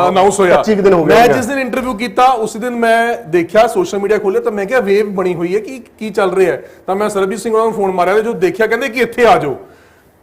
ਅਨਾਉਂਸ ਹੋਇਆ। 25 ਕੁ ਦਿਨ ਹੋ ਗਏ ਮੈਂ। ਜਿਸ ਦਿਨ ਇੰਟਰਵਿਊ ਕੀਤਾ ਉਸ ਦਿਨ ਮੈਂ ਦੇਖਿਆ ਸੋਸ਼ਲ ਮੀਡੀਆ ਖੋਲਿਆ ਤਾਂ ਮੈਂ ਕਿਹਾ ਵੇਵ ਬਣੀ ਹੋਈ ਹੈ ਕਿ ਕੀ ਚੱਲ ਰਿਹਾ ਹੈ। ਤਾਂ ਮੈਂ ਸਰਬਜੀਤ ਸਿੰਘ ਉਹਨਾਂ ਨੂੰ ਫੋਨ ਮਾਰਿਆ ਜੋ ਦੇਖਿਆ ਕਹਿੰਦੇ ਕਿ ਇੱਥੇ ਆ ਜਾਓ।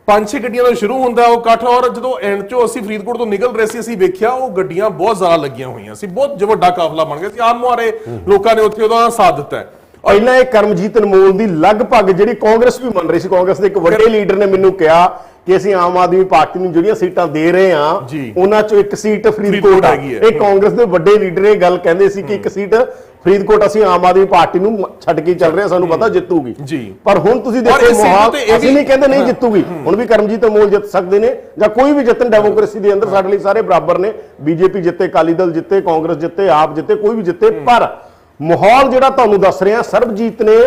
ਪੰਜ ਛੇ ਗੱਡੀਆਂ ਤੋਂ ਸ਼ੁਰੂ ਹੁੰਦਾ ਉਹ ਇਕੱਠ ਔਰ ਜਦੋਂ ਐਂਡ ਚੋਂ ਅਸੀਂ ਫਰੀਦਕੋਟ ਤੋਂ ਨਿਕਲ ਰਹੇ ਸੀ ਅਸੀਂ ਵੇਖਿਆ ਉਹ ਗੱਡੀਆਂ ਬਹੁਤ ਜ਼ਿਆਦਾ ਲੱਗੀਆਂ ਹੋਈਆਂ ਸੀ ਬਹੁਤ ਵੱਡਾ ਕਾਫਲਾ ਬਣ ਗਿਆ ਸੀ ਆਮ ਮੁਹਾਰੇ ਲੋਕਾਂ ਨੇ ਉੱਥੇ ਉਹਦਾ ਸਾਥ ਦਿੱਤਾ ਹੈ ਪਹਿਲਾਂ ਇਹ ਕਰਮਜੀਤ ਅਨਮੋਲ ਦੀ ਲਗਭਗ ਜਿਹੜੀ ਕਾਂਗਰਸ ਵੀ ਮੰਨ ਰਹੀ ਸੀ ਕਾਂਗਰਸ ਦੇ ਇੱਕ ਵੱਡੇ ਲੀਡਰ ਨੇ ਮੈਨੂੰ ਕਿਹਾ ਕਿ ਅਸੀਂ ਆਮ ਆਦਮੀ ਪਾਰਟੀ ਨੂੰ ਜਿਹੜੀਆਂ ਸੀਟਾਂ ਦੇ ਰਹੇ ਹਾਂ ਜੀ। ਉਹਨਾਂ ਚੋਂ ਇੱਕ ਸੀਟ ਫਰੀਦਕੋਟ ਆ। ਇਹ ਕਾਂਗਰਸ ਦੇ ਵੱਡੇ ਲੀਡਰ ਇਹ ਗੱਲ ਕਹਿੰਦੇ ਸੀ ਕਿ ਇੱਕ ਸੀਟ ਫਰੀਦਕੋਟ ਅਸੀਂ ਆਮ ਆਦਮੀ ਪਾਰਟੀ ਨੂੰ ਛੱਡ ਕੇ ਚੱਲ ਰਹੇ ਹਾਂ ਸਾਨੂੰ ਪਤਾ ਜਿੱਤੂਗੀ। ਜੀ। ਪਰ ਹੁਣ ਤੁਸੀਂ ਦੇਖੋ ਮਾਹੌਲ ਅਸੀਂ ਨਹੀਂ ਕਹਿੰਦੇ ਨਹੀਂ ਜਿੱਤੂਗੀ। ਹੁਣ ਵੀ ਕਰਮਜੀਤ ਅਨਮੋਲ ਜਿੱਤ ਸਕਦੇ ਨੇ ਜਾਂ ਕੋਈ ਵੀ ਜਿੱਤਣ ਡੈਮੋਕ੍ਰੇਸੀ ਦੇ ਅੰਦਰ ਸਾਡੇ ਲਈ ਸਾਰੇ ਬਰਾਬਰ ਨੇ। ਬੀਜੇਪੀ ਜਿੱਤੇ ਅਕਾਲੀ ਦਲ ਜਿੱਤੇ ਕਾਂਗਰਸ ਜਿੱਤੇ ਆਪ ਜਿੱਤੇ ਕੋਈ ਵੀ ਜਿੱਤੇ। ਪਰ ਮਾਹੌਲ ਜਿਹੜਾ ਤੁਹਾਨੂੰ ਦੱਸ ਰਿਹਾ ਸਰਬਜੀਤ ਨੇ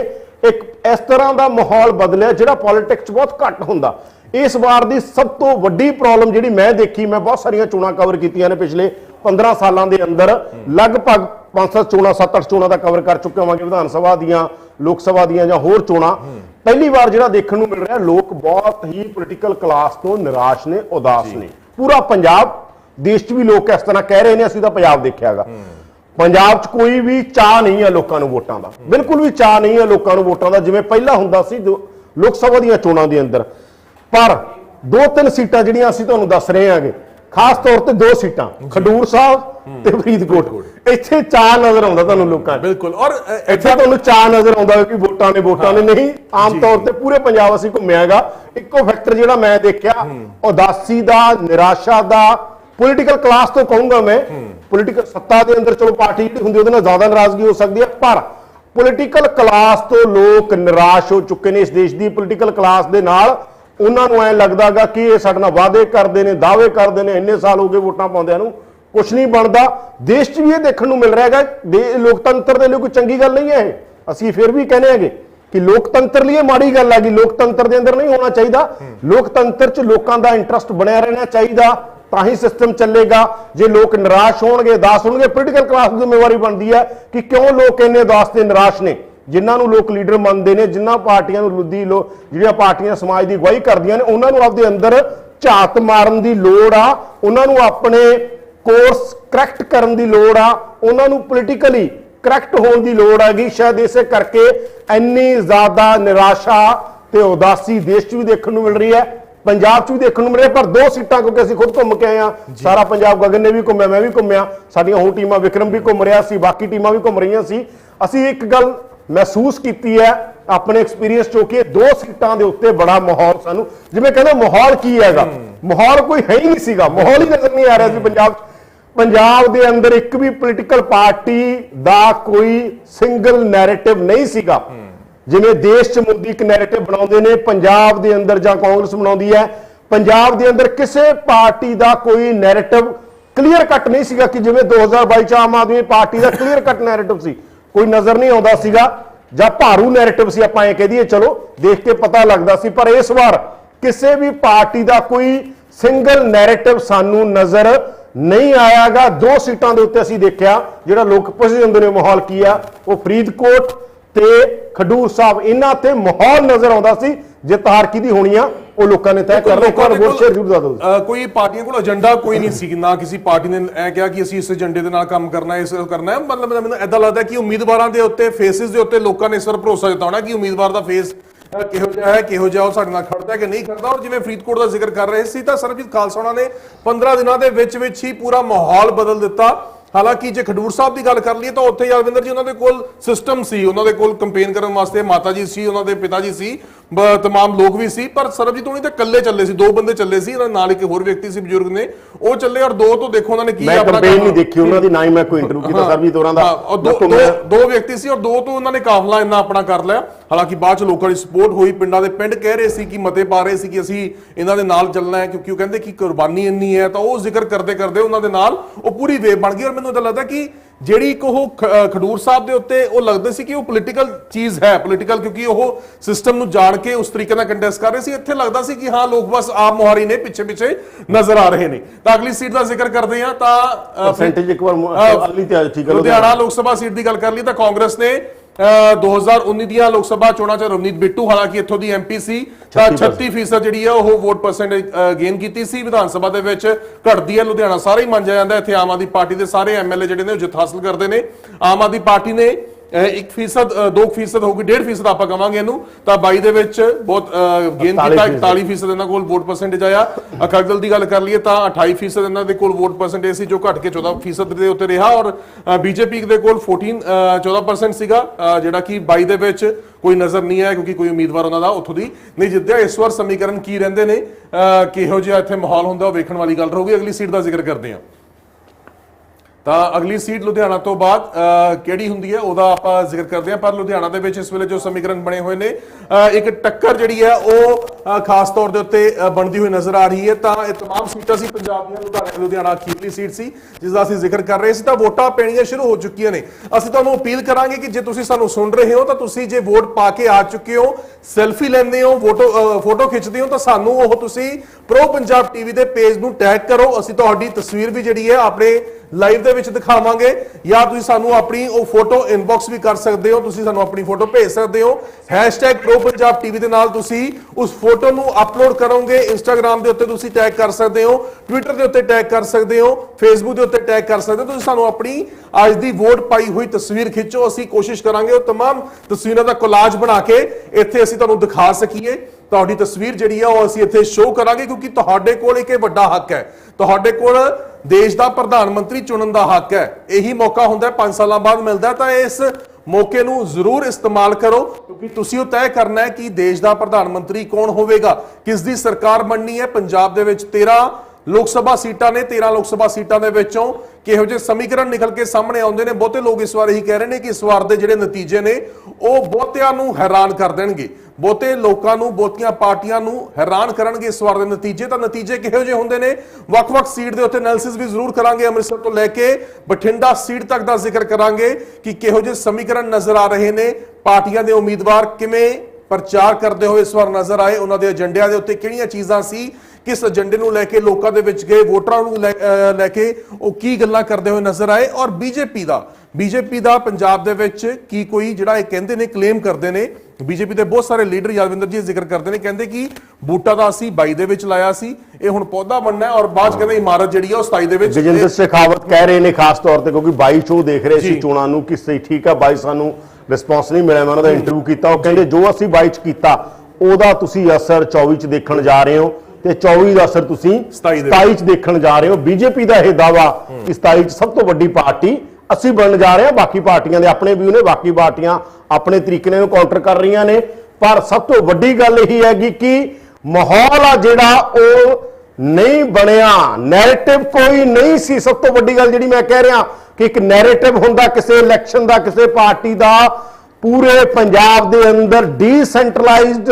ਇੱਕ ਇਸ ਤਰ੍ਹਾਂ ਦਾ ਮਾਹੌਲ ਬਦਲਿਆ ਜਿਹੜਾ ਪੋਲਿਟਿਕਸ 'ਚ ਬਹੁਤ ਘੱਟ ਹੁੰਦਾ। ਇਸ ਵਾਰ ਦੀ ਸਭ ਤੋਂ ਵੱਡੀ ਪ੍ਰੋਬਲਮ ਜਿਹੜੀ ਮੈਂ ਦੇਖੀ ਮੈਂ ਬਹੁਤ ਸਾਰੀਆਂ ਚੋਣਾਂ ਕਵਰ ਕੀਤੀਆਂ ਨੇ ਪਿਛਲੇ 15 ਸਾਲਾਂ ਦੇ ਅੰਦਰ। ਲਗਭਗ 5-7 ਚੋਣਾਂ 7-8 ਚੋਣਾਂ ਦਾ ਕਵਰ ਕਰ ਚੁੱਕੇ ਹੋਵਾਂਗੇ ਵਿਧਾਨ ਸਭਾ ਦੀਆਂ ਲੋਕ ਸਭਾ ਦੀਆਂ ਜਾਂ ਹੋਰ ਚੋਣਾਂ। ਪਹਿਲੀ ਵਾਰ ਜਿਹੜਾ ਦੇਖਣ ਨੂੰ ਮਿਲ ਰਿਹਾ ਲੋਕ ਬਹੁਤ ਹੀ ਪੋਲੀਟੀਕਲ ਕਲਾਸ ਤੋਂ ਨਿਰਾਸ਼ ਨੇ ਉਦਾਸ ਨੇ। ਪੂਰਾ ਪੰਜਾਬ ਦੇਸ਼ 'ਚ ਵੀ ਲੋਕ ਇਸ ਤਰ੍ਹਾਂ ਕਹਿ ਰਹੇ ਨੇ ਅਸੀਂ ਤਾਂ ਪੰਜਾਬ ਦੇਖਿਆਗਾ। ਪੰਜਾਬ 'ਚ ਕੋਈ ਵੀ ਚਾਹ ਨਹੀਂ ਹੈ ਲੋਕਾਂ ਨੂੰ ਵੋਟਾਂ ਦਾ। ਬਿਲਕੁਲ ਵੀ ਚਾਹ ਨਹੀਂ ਹੈ ਲੋਕਾਂ ਨੂੰ ਵੋਟਾਂ ਦਾ ਜਿਵੇਂ ਪਹਿਲਾਂ ਹੁੰਦਾ ਸੀ ਲੋਕ ਸਭਾ ਦੀਆਂ ਚੋਣਾਂ ਦੇ ਅੰਦਰ। ਪਰ ਦੋ ਤਿੰਨ ਸੀਟਾਂ ਜਿਹੜੀਆਂ ਅਸੀਂ ਤੁਹਾਨੂੰ ਦੱਸ ਰਹੇ ਹਾਂਗੇ ਖਾਸ ਤੌਰ ਤੇ ਦੋ ਸੀਟਾਂ ਖਡੂਰ ਸਾਹਿਬ ਤੇ ਫਰੀਦਕੋਟ। ਇੱਥੇ ਚਾਹ ਨਜ਼ਰ ਆਉਂਦਾ ਤੁਹਾਨੂੰ ਲੋਕਾਂ ਬਿਲਕੁਲ। ਔਰ ਇੱਥੇ ਤੁਹਾਨੂੰ ਚਾਹ ਨਜ਼ਰ ਆਉਂਦਾ ਕਿ ਵੋਟਾਂ ਨੇ ਵੋਟਾਂ ਨੇ। ਨਹੀਂ ਆਮ ਤੌਰ ਤੇ ਪੂਰੇ ਪੰਜਾਬ ਅਸੀਂ ਘੁੰਮਿਆਗਾ ਇੱਕੋ ਫੈਕਟਰ ਜਿਹੜਾ ਮੈਂ ਦੇਖਿਆ ਉਦਾਸੀ ਦਾ ਨਿਰਾਸ਼ਾ ਦਾ ਪੋਲੀਟੀਕਲ ਕਲਾਸ ਤੋਂ ਕਹੂੰਗਾ ਮੈਂ। ਪੋਲੀਟੀਕਲ ਸੱਤਾ ਦੇ ਅੰਦਰ ਚਲੋ ਪਾਰਟੀ ਜਿਹੜੀ ਹੁੰਦੀ ਉਹਦੇ ਨਾਲ ਜ਼ਿਆਦਾ ਨਾਰਾਜ਼ਗੀ ਹੋ ਸਕਦੀ ਹੈ ਪਰ ਪੋਲੀਟੀਕਲ ਕਲਾਸ ਤੋਂ ਲੋਕ ਨਿਰਾਸ਼ ਹੋ ਚੁੱਕੇ ਨੇ ਇਸ ਦੇਸ਼ ਦੀ। ਪੋਲੀਟੀਕਲ ਕਲਾਸ ਦੇ ਨਾਲ ਉਹਨਾਂ ਨੂੰ ਐ ਲੱਗਦਾਗਾ ਕਿ ਇਹ ਸਾਡੇ ਨਾਲ ਵਾਅਦੇ ਕਰਦੇ ਨੇ, ਦਾਅਵੇ ਕਰਦੇ ਨੇ, ਇੰਨੇ ਸਾਲ ਹੋ ਗਏ ਵੋਟਾਂ ਪਾਉਂਦਿਆਂ ਨੂੰ। ਕੁਝ ਨਹੀਂ ਬਣਦਾ। ਦੇਸ਼ 'ਚ ਵੀ ਇਹ ਦੇਖਣ ਨੂੰ ਮਿਲ ਰਿਹਾ ਹੈਗਾ। ਦੇ ਲੋਕਤੰਤਰ ਦੇ ਲਈ ਕੋਈ ਚੰਗੀ ਗੱਲ ਨਹੀਂ ਹੈ ਇਹ। ਅਸੀਂ ਫਿਰ ਵੀ ਕਹਿੰਦੇ ਹੈਗੇ ਕਿ ਲੋਕਤੰਤਰ ਲਈ ਇਹ ਮਾੜੀ ਗੱਲ ਹੈਗੀ ਲੋਕਤੰਤਰ ਦੇ ਅੰਦਰ ਨਹੀਂ ਹੋਣਾ ਚਾਹੀਦਾ। ਲੋਕਤੰਤਰ 'ਚ ਲੋਕਾਂ ਦਾ ਇੰਟਰਸਟ ਬਣਿਆ ਰਹਿਣਾ ਚਾਹੀਦਾ। ਤਾਂ ਹੀ ਸਿਸਟਮ ਚੱਲੇਗਾ। ਜੇ ਲੋਕ ਨਿਰਾਸ਼ ਹੋਣਗੇ ਉਦਾਸ ਹੋਣਗੇ ਪੋਲੀਟੀਕਲ ਕਲਾਸ ਦੀ ਜ਼ਿੰਮੇਵਾਰੀ ਬਣਦੀ ਹੈ ਕਿ ਕਿਉਂ ਲੋਕ ਇੰਨੇ ਉਦਾਸ ਤੇ ਨਿਰਾਸ਼ ਨੇ? ਜਿਨ੍ਹਾਂ ਨੂੰ ਲੋਕ ਲੀਡਰ ਮੰਨਦੇ ਨੇ ਜਿਨ੍ਹਾਂ ਪਾਰਟੀਆਂ ਨੂੰ ਲੁੱਦੀ ਲੋ ਜਿਹੜੀਆਂ ਪਾਰਟੀਆਂ ਸਮਾਜ ਦੀ ਅਗਵਾਈ ਕਰਦੀਆਂ ਨੇ ਉਹਨਾਂ ਨੂੰ ਆਪਦੇ ਅੰਦਰ ਝਾਤ ਮਾਰਨ ਦੀ ਲੋੜ ਆ ਉਹਨਾਂ ਨੂੰ ਆਪਣੇ ਕੋਰਸ ਕਰੈਕਟ ਕਰਨ ਦੀ ਲੋੜ ਆ ਉਹਨਾਂ ਨੂੰ ਪੋਲੀਟੀਕਲੀ ਕਰੈਕਟ ਹੋਣ ਦੀ ਲੋੜ ਹੈਗੀ। ਸ਼ਾਇਦ ਇਸੇ ਕਰਕੇ ਇੰਨੀ ਜ਼ਿਆਦਾ ਨਿਰਾਸ਼ਾ ਤੇ ਉਦਾਸੀ ਦੇਸ਼ 'ਚ ਵੀ ਦੇਖਣ ਨੂੰ ਮਿਲ ਰਹੀ ਹੈ ਪੰਜਾਬ 'ਚ ਵੀ ਦੇਖਣ ਨੂੰ ਮਿਲ ਰਿਹਾ ਪਰ ਦੋ ਸੀਟਾਂ ਕਿਉਂਕਿ ਅਸੀਂ ਖੁਦ ਘੁੰਮ ਕੇ ਆਏ ਆ ਸਾਰਾ ਪੰਜਾਬ ਗਗਨ ਨੇ ਵੀ ਘੁੰਮਿਆ ਮੈਂ ਵੀ ਘੁੰਮਿਆ। ਸਾਡੀਆਂ ਹੋਰ ਟੀਮਾਂ ਵਿਕਰਮ ਵੀ ਘੁੰਮ ਰਿਹਾ ਸੀ ਬਾਕੀ ਟੀਮਾਂ ਵੀ ਘੁੰਮ ਰਹੀਆਂ ਸੀ। ਅਸੀਂ ਇੱਕ ਗੱਲ ਮਹਿਸੂਸ ਕੀਤੀ ਹੈ ਆਪਣੇ ਐਕਸਪੀਰੀਅੰਸ ਚੋਂ ਕਿ ਦੋ ਸੀਟਾਂ ਦੇ ਉੱਤੇ ਬੜਾ ਮਾਹੌਲ ਸਾਨੂੰ ਜਿਵੇਂ ਕਹਿੰਦੇ ਮਾਹੌਲ ਕੀ ਹੈਗਾ? ਮਾਹੌਲ ਕੋਈ ਹੈ ਹੀ ਨਹੀਂ ਸੀਗਾ ਮਾਹੌਲ ਹੀ ਨਜ਼ਰ ਨਹੀਂ ਆ ਰਿਹਾ ਸੀ ਪੰਜਾਬ 'ਚ। ਪੰਜਾਬ ਦੇ ਅੰਦਰ ਇੱਕ ਵੀ ਪੋਲੀਟੀਕਲ ਪਾਰਟੀ ਦਾ ਕੋਈ ਸਿੰਗਲ ਨੈਰੇਟਿਵ ਨਹੀਂ ਸੀਗਾ। ਜਿਵੇਂ ਦੇਸ਼ 'ਚ ਮੋਦੀ ਇੱਕ ਨੈਰੇਟਿਵ ਬਣਾਉਂਦੇ ਨੇ ਪੰਜਾਬ ਦੇ ਅੰਦਰ ਜਾਂ ਕਾਂਗਰਸ ਬਣਾਉਂਦੀ ਹੈ ਪੰਜਾਬ ਦੇ ਅੰਦਰ ਕਿਸੇ ਪਾਰਟੀ ਦਾ ਕੋਈ ਨੈਰੇਟਿਵ ਕਲੀਅਰ ਕੱਟ ਨਹੀਂ ਸੀਗਾ ਕਿ ਜਿਵੇਂ 2022 ਚ ਆਮ ਆਦਮੀ ਪਾਰਟੀ ਦਾ ਕਲੀਅਰ ਕੱਟ ਨੈਰੇਟਿਵ ਸੀ। ਕੋਈ ਨਜ਼ਰ ਨਹੀਂ ਆਉਂਦਾ ਸੀਗਾ। ਜਾਂ ਭਾਰੂ ਨੈਰੇਟਿਵ ਸੀ, ਆਪਾਂ ਇਹ ਕਹਿ ਦਈਏ, ਚਲੋ, ਦੇਖ ਕੇ ਪਤਾ ਲੱਗਦਾ ਸੀ। ਪਰ ਇਸ ਵਾਰ ਕਿਸੇ ਵੀ ਪਾਰਟੀ ਦਾ ਕੋਈ ਸਿੰਗਲ ਨੈਰੇਟਿਵ ਸਾਨੂੰ ਨਜ਼ਰ ਨਹੀਂ ਆਇਆਗਾ। ਦੋ ਸੀਟਾਂ ਦੇ ਉੱਤੇ ਅਸੀਂ ਦੇਖਿਆ, ਜਿਹੜਾ ਲੋਕ ਪੁੱਛਦੇ ਹੁੰਦੇ ਨੇ, ਮਾਹੌਲ ਕੀ ਆ, ਉਹ ਫਰੀਦਕੋਟ ਤੇ ਖਡੂਰ ਸਾਹਿਬ, ਇਹਨਾਂ ਤੇ ਮਾਹੌਲ ਨਜ਼ਰ ਆਉਂਦਾ ਸੀ, ਜਿੱਤ ਹਾਰ ਕਿਹਦੀ ਹੋਣੀ ਆ? ਉਹ ਲੋਕਾਂ ਨੇ ਤੈਅ ਕਰ ਲਿਆ ਵਾਰ ਵੋਟ ਸ਼ੇਅਰ ਜ਼ਰੂਰ ਅ, ਕੋਈ ਪਾਰਟੀਆਂ ਕੋਲ ਏਜੰਡਾ ਕੋਈ ਨਹੀਂ ਸੀ ਨਾ ਕਿਸੇ ਪਾਰਟੀ ਨੇ ਇਹ ਕਿਹਾ ਕਿ ਅਸੀਂ ਇਸ ਏਜੰਡੇ ਦੇ ਨਾਲ ਕੰਮ ਕਰਨਾ ਹੈ ਇਸ ਕਰਨਾ ਹੈ। ਮਤਲਬ ਮੈਨੂੰ ਐਦਾਂ ਲੱਗਦਾ ਕਿ ਉਮੀਦਵਾਰਾਂ ਦੇ ਉੱਤੇ ਫੇਸਿਸ ਦੇ ਉੱਤੇ ਲੋਕਾਂ ਨੇ ਇਸ ਵਾਰ ਭਰੋਸਾ ਜਤਾਉਣਾ ਕਿ ਉਮੀਦਵਾਰ ਦਾ ਫੇਸ ਕਿਹੋ ਜਿਹਾ ਹੈ ਕਿਹੋ ਜਿਹਾ ਉਹ ਸਾਡੇ ਨਾਲ ਖੜਦਾ ਹੈ ਕਿ ਨਹੀਂ ਖੜਦਾ। ਔਰ ਜਿਵੇਂ ਫਰੀਦਕੋਟ ਦਾ ਜ਼ਿਕਰ ਕਰ ਰਹੇ ਸੀ ਤਾਂ ਸਰਬਜੀਤ ਖਾਲਸਾ ਉਹਨਾਂ ਨੇ 15 ਦਿਨਾਂ ਦੇ ਵਿੱਚ ਵਿੱਚ ਹੀ ਪੂਰਾ ਮਾਹੌਲ ਬਦਲ ਦਿੱਤਾ। ਹਾਲਾਂਕਿ ਜੇ ਖਡੂਰ ਸਾਹਿਬ ਦੀ ਗੱਲ ਕਰ ਲਈਏ ਤਾਂ ਉੱਥੇ ਯਾਦਵਿੰਦਰ ਜੀ ਉਹਨਾਂ ਦੇ ਕੋਲ ਸਿਸਟਮ ਸੀ ਉਹਨਾਂ ਦੇ ਕੋਲ ਕੰਪੇਨ ਕਰਨ ਵਾਸਤੇ ਮਾਤਾ ਜੀ ਸੀ ਉਹਨਾਂ ਦੇ ਪਿਤਾ ਜੀ ਸੀ। ਤਮਾਮ ਲੋਕ ਵੀ ਸੀ ਪਰ ਸਰਬਜੀਤ ਹੋਣੀ ਤਾਂ ਇਕੱਲੇ ਚੱਲੇ ਸੀ ਦੋ ਬੰਦੇ ਚੱਲੇ ਸੀ ਇਹਨਾਂ ਨਾਲ ਇੱਕ ਹੋਰ ਵਿਅਕਤੀ ਸੀ ਬਜ਼ੁਰਗ ਨੇ ਉਹ ਚੱਲੇ ਔਰ ਦੋ ਤੋਂ ਦੇਖੋ ਉਹਨਾਂ ਨੇ ਕੀ ਮੈਂ ਆਪਣਾ ਕੰਪੇਨ ਕੰਮ- ਨਹੀਂ ਦੇਖੀ ਉਹਨਾਂ ਦੀ ਨਾ ਹੀ ਮੈਂ ਕੋਈ ਇੰਟਰਵਿਊ ਕੀਤਾ ਸਰਬਜੀਤ ਹੋਰਾਂ ਮੈਂ। ਦੋ- ਦੋ ਵਿਅਕਤੀ ਸੀ ਔਰ ਦੋ ਤੋਂ ਉਹਨਾਂ ਨੇ ਕਾਫਲਾ ਇੰਨਾ ਆਪਣਾ ਕਰ ਲਿਆ ਹਾਲਾਂਕਿ ਬਾਅਦ ਚ ਲੋਕਾਂ ਦੀ ਸਪੋਰਟ ਹੋਈ ਪਿੰਡਾਂ ਦੇ ਪਿੰਡ ਕਹਿ ਰਹੇ ਸੀ ਕਿ ਮਤੇ ਪਾ ਰਹੇ ਸੀ ਕਿ ਅਸੀਂ ਇਹਨਾਂ ਦੇ ਨਾਲ ਚੱਲਣਾ ਹੈ ਕਿਉਂਕਿ ਉਹ ਕਹਿੰਦੇ ਕਿ ਕੁਰਬਾਨੀ ਇੰਨੀ ਹੈ ਤਾਂ ਉਹ ਜ਼ਿਕਰ ਕਰਦੇ ਕਰਦੇ ਉਹਨਾਂ ਦੇ ਨਾਲ ਉਹ ਪੂਰੀ ਵੇਵ ਬਣ ਗਈ ਔਰ ਮੈਨੂੰ ਤਾਂ ਲੱਗਦਾ ਕਿ ਜਿਹੜੀ ਇੱਕ ਉਹ ਖਡੂਰ ਸਾਹਿਬ ਦੇ ਉੱਤੇ ਉਹ ਲੱਗਦਾ ਸੀ ਕਿ ਉਹ ਪੋਲੀਟੀਕਲ ਚੀਜ਼ ਹੈ ਪੋਲੀਟੀਕਲ ਕਿਉਂਕਿ ਉਹ ਸਿਸਟਮ ਨੂੰ ਜਾਣ ਕੇ ਉਸ ਤਰੀਕੇ ਨਾਲ ਕੰਟੈਸਟ ਕਰ ਰਹੇ ਸੀ। ਇੱਥੇ ਲੱਗਦਾ ਸੀ ਕਿ ਹਾਂ ਲੋਕ ਬਸ ਆਪ ਮੁਹਾਰੀ ਨੇ ਪਿੱਛੇ ਪਿੱਛੇ ਨਜ਼ਰ ਆ ਰਹੇ ਨੇ। ਤਾਂ ਅਗਲੀ ਸੀਟ ਦਾ ਜ਼ਿਕਰ ਕਰਦੇ ਹਾਂ ਤਾਂ ਪਰਸੈਂਟੇਜ ਇੱਕ ਵਾਰ ਅਗਲੀ ਤੇ ਠੀਕ ਹੈ ਲੁਧਿਆਣਾ। ਲੋਕ ਸਭਾ ਸੀਟ ਦੀ ਗੱਲ ਕਰ ਲਈ ਤਾਂ ਕਾਂਗਰਸ ਨੇ 2019 ਦੀਆਂ ਲੋਕ ਸਭਾ ਚੋਣਾਂ 'ਚ ਰਵਨੀਤ ਬਿੱਟੂ ਹਾਲਾਂਕਿ ਇੱਥੋਂ ਦੀ ਐਮਪੀ ਸੀ ਤਾਂ 36% ਜਿਹੜੀ ਹੈ ਉਹ ਵੋਟ ਪਰਸੈਂਟੇਜ ਗੇਨ ਕੀਤੀ ਸੀ। ਵਿਧਾਨ ਸਭਾ ਦੇ ਵਿੱਚ ਘਟਦੀ ਹੈ ਲੁਧਿਆਣਾ ਸਾਰਾ ਹੀ ਮੰਨਿਆ ਜਾਂਦਾ ਇੱਥੇ ਆਮ ਆਦਮੀ ਪਾਰਟੀ ਦੇ ਸਾਰੇ ਐਮਐਲਏ ਜਿਹੜੇ ਨੇ ਉਹ ਜਿੱਤ ਹਾਸਲ ਕਰਦੇ ਨੇ। ਆਮ ਆਦਮੀ ਪਾਰਟੀ ਨੇ 1% 2% ਹੋਊਗੀ 1.5% ਆਪਾਂ ਕਵਾਂਗੇ ਇਹਨੂੰ। ਤਾਂ 22 ਦੇ ਵਿੱਚ ਬਹੁਤ ਗੇਨ ਕੀਤਾ 41% ਇਹਨਾਂ ਕੋਲ ਵੋਟ ਪਰਸੈਂਟੇਜ ਆਇਆ। ਅਕਾਲੀ ਦਲ ਦੀ ਗੱਲ ਕਰ ਲਈਏ ਤਾਂ 28% ਇਹਨਾਂ ਦੇ ਕੋਲ ਵੋਟ ਪਰਸੈਂਟੇਜ ਸੀ ਜੋ ਘਟ ਕੇ 14% ਦੇ ਉੱਤੇ ਰਿਹਾ। ਔਰ ਬੀਜੇਪੀ ਦੇ ਕੋਲ 14 ਅ, 14% ਸੀਗਾ। ਜਿਹੜਾ ਕਿ 22 ਦੇ ਵਿੱਚ ਕੋਈ ਨਜ਼ਰ ਨਹੀਂ ਆਇਆ ਕਿਉਂਕਿ ਕੋਈ ਉਮੀਦਵਾਰ ਉਹਨਾਂ ਦਾ ਉੱਥੋਂ ਦੀ ਨਹੀਂ ਜਿੱਤਿਆ। ਇਸ ਵਾਰ ਸਮੀਕਰਨ ਕੀ ਰਹਿੰਦੇ ਨੇ? ਕਿਹੋ ਜਿਹਾ ਇੱਥੇ ਮਾਹੌਲ ਹੁੰਦਾ ਉਹ ਵੇਖਣ ਵਾਲੀ ਗੱਲ ਰਹੂਗੀ। ਅਗਲੀ ਸੀਟ ਦਾ ਜ਼ਿਕਰ ਕਰਦੇ ਹਾਂ। ਤਾਂ ਅਗਲੀ ਸੀਟ ਲੁਧਿਆਣਾ ਤੋਂ ਬਾਅਦ ਕਿਹੜੀ ਹੁੰਦੀ ਹੈ? ਉਹਦਾ ਆਪਾਂ ਜ਼ਿਕਰ ਕਰਦੇ ਹਾਂ, ਪਰ ਲੁਧਿਆਣਾ ਦੇ ਵਿੱਚ ਇਸ ਵੇਲੇ ਜੋ ਸਮੀਕਰਨ ਬਣੇ ਹੋਏ ਨੇ ਇੱਕ ਟੱਕਰ ਜਿਹੜੀ ਹੈ, ਉਹ ਖਾਸ ਤੌਰ ਦੇ ਉੱਤੇ ਅਹ, ਬਣਦੀ ਹੋਈ ਨਜ਼ਰ ਆ ਰਹੀ ਹੈ ਤਾਂ ਇਹ तमाम ਸੀਟਾਂ ਸੀ ਪੰਜਾਬ ਦੀਆਂ ਲੁਧਿਆਣਾ ਲੁਧਿਆਣਾ ਅਖੀਰਲੀ ਸੀਟ ਸੀ ਜਿਸ ਦਾ ਅਸੀਂ ਜ਼ਿਕਰ ਕਰ ਰਹੇ ਸੀ ਤਾਂ ਵੋਟਾਂ ਪੈਣੀਆਂ ਸ਼ੁਰੂ ਹੋ ਚੁੱਕੀਆਂ ਨੇ ਅਸੀਂ ਤੁਹਾਨੂੰ ਅਪੀਲ ਕਰਾਂਗੇ ਕਿ ਜੇ ਤੁਸੀਂ ਸਾਨੂੰ ਸੁਣ ਰਹੇ ਹੋ ਤਾਂ ਤੁਸੀਂ ਜੇ ਵੋਟ ਪਾ ਕੇ ਆ ਚੁੱਕੇ ਹੋ ਸੈਲਫੀ ਲੈਂਦੇ ਹੋ ਫੋਟੋ ਅਹ, ਫੋਟੋ ਖਿੱਚਦੇ ਹੋ ਤਾਂ ਸਾਨੂੰ ਉਹ ਤੁਸੀਂ ਪ੍ਰੋ ਪੰਜਾਬ ਟੀਵੀ ਦੇ ਪੇਜ ਨੂੰ ਟੈਗ ਕਰੋ ਅਸੀਂ ਤੁਹਾਡੀ ਤਸਵੀਰ ਵੀ ਜਿਹੜੀ ਹੈ ਆਪਣੇ ਲਾਈਵ ਦੇ ਵਿੱਚ ਦਿਖਾਵਾਂਗੇ ਜਾਂ ਤੁਸੀਂ ਸਾਨੂੰ ਆਪਣੀ ਉਹ ਫੋਟੋ ਇਨਬਾਕਸ ਵੀ ਕਰ ਸਕਦੇ ਹੋ ਤੁਸੀਂ ਸਾਨੂੰ ਆਪਣੀ ਫੋਟੋ ਭੇਜ ਸਕਦੇ ਹੋ #ProPunjabTV ਦੇ ਨਾਲ ਤੁਸੀਂ ਉਸ ਫੋਟੋ ਨੂੰ ਅਪਲੋਡ ਕਰੋਗੇ ਇੰਸਟਾਗ੍ਰam ਦੇ ਉੱਤੇ ਤੁਸੀਂ ਟੈਗ ਕਰ ਸਕਦੇ ਹੋ ਟਵਿੱਟਰ ਦੇ ਉੱਤੇ ਟੈਗ ਕਰ ਸਕਦੇ ਹੋ ਫੇਸਬੁੱਕ ਦੇ ਉੱਤੇ ਟੈਗ ਕਰ ਸਕਦੇ ਹੋ ਤੁਸੀਂ ਸਾਨੂੰ ਆਪਣੀ ਅੱਜ ਦੀ ਵੋਟ ਪਾਈ ਹੋਈ ਤਸਵੀਰ ਖਿੱਚੋ ਅਸੀਂ ਕੋਸ਼ਿਸ਼ ਕਰਾਂਗੇ ਉਹ तमाम ਤਸਵੀਰਾਂ ਦਾ ਕੋਲਾਜ ਬਣਾ ਕੇ ਇੱਥੇ ਅਸੀਂ ਤੁਹਾਨੂੰ ਦਿਖਾ ਸਕੀਏ ਤੁਹਾਡੀ ਤਸਵੀਰ ਜਿਹੜੀ ਆ ਉਹ ਅਸੀਂ ਇੱਥੇ ਸ਼ੋਅ ਕਰਾਂਗੇ ਕਿਉਂਕਿ ਤੁਹਾਡੇ ਕੋਲ ਇੱਕ ਇਹ ਵੱਡਾ ਹੱਕ ਹੈ ਤੁਹਾਡੇ ਕੋਲ ਦੇਸ਼ ਦਾ ਪ੍ਰਧਾਨ ਮੰਤਰੀ ਚੁਣਨ ਦਾ ਹੱਕ ਹੈ ਇਹੀ ਮੌਕਾ ਹੁੰਦਾ ਹੈ 5 ਸਾਲਾਂ ਬਾਅਦ ਮਿਲਦਾ ਹੈ ਤਾਂ ਇਸ ਮੌਕੇ ਨੂੰ ਜ਼ਰੂਰ ਇਸਤੇਮਾਲ ਕਰੋ, ਕਿਉਂਕਿ ਤੁਸੀਂ ਉਹ ਤੈਅ ਕਰਨਾ ਹੈ ਕਿ ਦੇਸ਼ ਦਾ ਪ੍ਰਧਾਨ ਮੰਤਰੀ ਕੌਣ ਹੋਵੇਗਾ। ਕਿਸ ਦੀ ਸਰਕਾਰ ਬਣਨੀ ਹੈ? ਪੰਜਾਬ ਦੇ ਵਿੱਚ 13 ਲੋਕ ਸਭਾ ਸੀਟਾਂ ਨੇ 13 ਲੋਕ ਸਭਾ ਸੀਟਾਂ ਦੇ ਵਿੱਚੋਂ ਕਿਹੋ ਜਿਹੇ ਸਮੀਕਰਨ ਨਿਕਲ ਕੇ ਸਾਹਮਣੇ ਆਉਂਦੇ ਨੇ? ਬਹੁਤੇ ਲੋਕ ਇਸ ਵਾਰ ਇਹੀ ਕਹਿ ਰਹੇ ਨੇ ਕਿ ਇਸ ਵਾਰ ਦੇ ਜਿਹੜੇ ਨਤੀਜੇ ਨੇ, ਉਹ ਬਹੁਤਿਆਂ ਨੂੰ ਹੈਰਾਨ ਕਰ ਦੇਣਗੇ। ਬਹੁਤੇ ਲੋਕਾਂ ਨੂੰ, ਬਹੁਤੀਆਂ ਪਾਰਟੀਆਂ ਨੂੰ ਹੈਰਾਨ ਕਰਨਗੇ ਇਸ ਵਾਰ ਦੇ ਨਤੀਜੇ। ਤਾਂ ਨਤੀਜੇ ਕਿਹੋ ਜਿਹੇ ਹੁੰਦੇ ਨੇ? ਵੱਖ-ਵੱਖ ਸੀਟ ਦੇ ਉੱਤੇ ਐਨਾਲਿਸਿਸ ਵੀ ਜ਼ਰੂਰ ਕਰਾਂਗੇ। ਅੰਮ੍ਰਿਤਸਰ ਤੋਂ ਲੈ ਕੇ ਬਠਿੰਡਾ ਸੀਟ ਤੱਕ ਦਾ ਜ਼ਿਕਰ ਕਰਾਂਗੇ ਕਿ ਕਿਹੋ ਜਿਹੇ ਸਮੀਕਰਨ ਨਜ਼ਰ ਆ ਰਹੇ ਨੇ। ਪਾਰਟੀਆਂ ਦੇ ਉਮੀਦਵਾਰ ਕਿਵੇਂ ਪ੍ਰਚਾਰ ਕਰਦੇ ਹੋਏ ਇਸ ਵਾਰ ਨਜ਼ਰ ਆਏ? ਉਹਨਾਂ ਦੇ ਏਜੰਡਿਆਂ ਦੇ ਉੱਤੇ ਕਿਹੜੀਆਂ ਚੀਜ਼ਾਂ ਸੀ? ਕਿਸ ਏਜੰਡੇ ਨੂੰ ਲੈ ਕੇ ਲੋਕਾਂ ਦੇ ਵਿੱਚ ਗਏ ਵੋਟਰਾਂ ਨੂੰ ਲੈ ਕੇ ਉਹ ਕੀ ਗੱਲਾਂ ਕਰਦੇ ਹੋਏ ਨਜ਼ਰ ਆਏ ਔਰ ਬੀਜੇਪੀ ਦਾ ਬੀਜੇਪੀ ਦਾ ਪੰਜਾਬ ਦੇ ਵਿੱਚ ਕੀ ਕੋਈ ਜਿਹੜਾ ਇਹ ਕਹਿੰਦੇ ਨੇ ਕਲੇਮ ਕਰਦੇ ਨੇ ਬੀਜੇਪੀ ਦੇ ਬਹੁਤ ਸਾਰੇ ਲੀਡਰ ਯਾਦਵਿੰਦਰ ਜੀ ਜ਼ਿਕਰ ਕਰਦੇ ਨੇ ਕਹਿੰਦੇ ਕਿ ਬੂਟਾ ਦਾ ਅਸੀਂ 22 ਦੇ ਵਿੱਚ ਲਾਇਆ ਸੀ ਇਹ ਹੁਣ ਪੌਦਾ ਬਣਨਾ ਹੈ ਔਰ ਬਾਅਦ ਕਹਿੰਦੇ ਇਮਾਰਤ ਜਿਹੜੀ ਹੈ ਉਹ 27 ਦੇ ਵਿੱਚ ਗਜਿੰਦਰ ਸ਼ੇਖਾਵਤ ਕਹਿ ਰਹੇ ਨੇ ਖਾਸ ਤੌਰ ਤੇ ਕਿਉਂਕਿ 22 ਚੋਂ ਦੇਖ ਰਹੇ ਸੀ। ਚੋਣਾਂ ਨੂੰ ਕਿ ਸਹੀ ਠੀਕ ਆ 22 ਸਾਨੂੰ ਰਿਸਪੌਂਸ ਨਹੀਂ ਮਿਲਿਆ ਮੈਂ ਉਹਨਾਂ ਦਾ ਇੰਟਰਵਿਊ ਕੀਤਾ ਉਹ ਕਹਿੰਦੇ ਜੋ ਅਸੀਂ 22 ਚ ਕੀਤਾ ਉਹਦਾ ਤੁਸੀਂ ਅਸਰ 24 ਚ ਦੇਖਣ ਜਾ ਰਹੇ ਹੋ ਤੇ 24 ਦਾ ਅਸਰ ਤੁਸੀਂ 27 ਦੇ 27 ਚ ਦੇਖਣ ਜਾ ਰਹੇ ਹੋ। ਬੀਜੇਪੀ ਦਾ ਇਹ ਦਾਵਾ ਕਿ 27 ਚ ਸਭ ਤੋਂ ਵੱਡੀ ਪਾਰਟੀ ਅਸੀਂ ਬਣਨ ਜਾ ਰਹੇ ਹਾਂ। ਬਾਕੀ ਪਾਰਟੀਆਂ ਦੇ ਆਪਣੇ ਵਿਊ ਨੇ ਬਾਕੀ ਪਾਰਟੀਆਂ ਆਪਣੇ ਤਰੀਕੇ ਨਾਲ ਕਾਊਂਟਰ ਕਰ ਰਹੀਆਂ ਨੇ। ਪਰ ਸਭ ਤੋਂ ਵੱਡੀ ਗੱਲ ਇਹ ਹੈਗੀ ਕਿ ਮਾਹੌਲ ਆ ਜਿਹੜਾ ਉਹ ਨਹੀਂ ਬਣਿਆ। ਨੈਰੇਟਿਵ ਕੋਈ ਨਹੀਂ ਸੀ। ਸਭ ਤੋਂ ਵੱਡੀ ਗੱਲ ਜਿਹੜੀ ਮੈਂ ਕਹਿ ਰਿਹਾ ਕਿ ਇੱਕ ਨੈਰੇਟਿਵ ਹੁੰਦਾ ਕਿਸੇ ਇਲੈਕਸ਼ਨ ਦਾ ਕਿਸੇ ਪਾਰਟੀ ਦਾ ਪੂਰੇ ਪੰਜਾਬ ਦੇ ਅੰਦਰ ਡੀਸੈਂਟਰਲਾਈਜ਼ਡ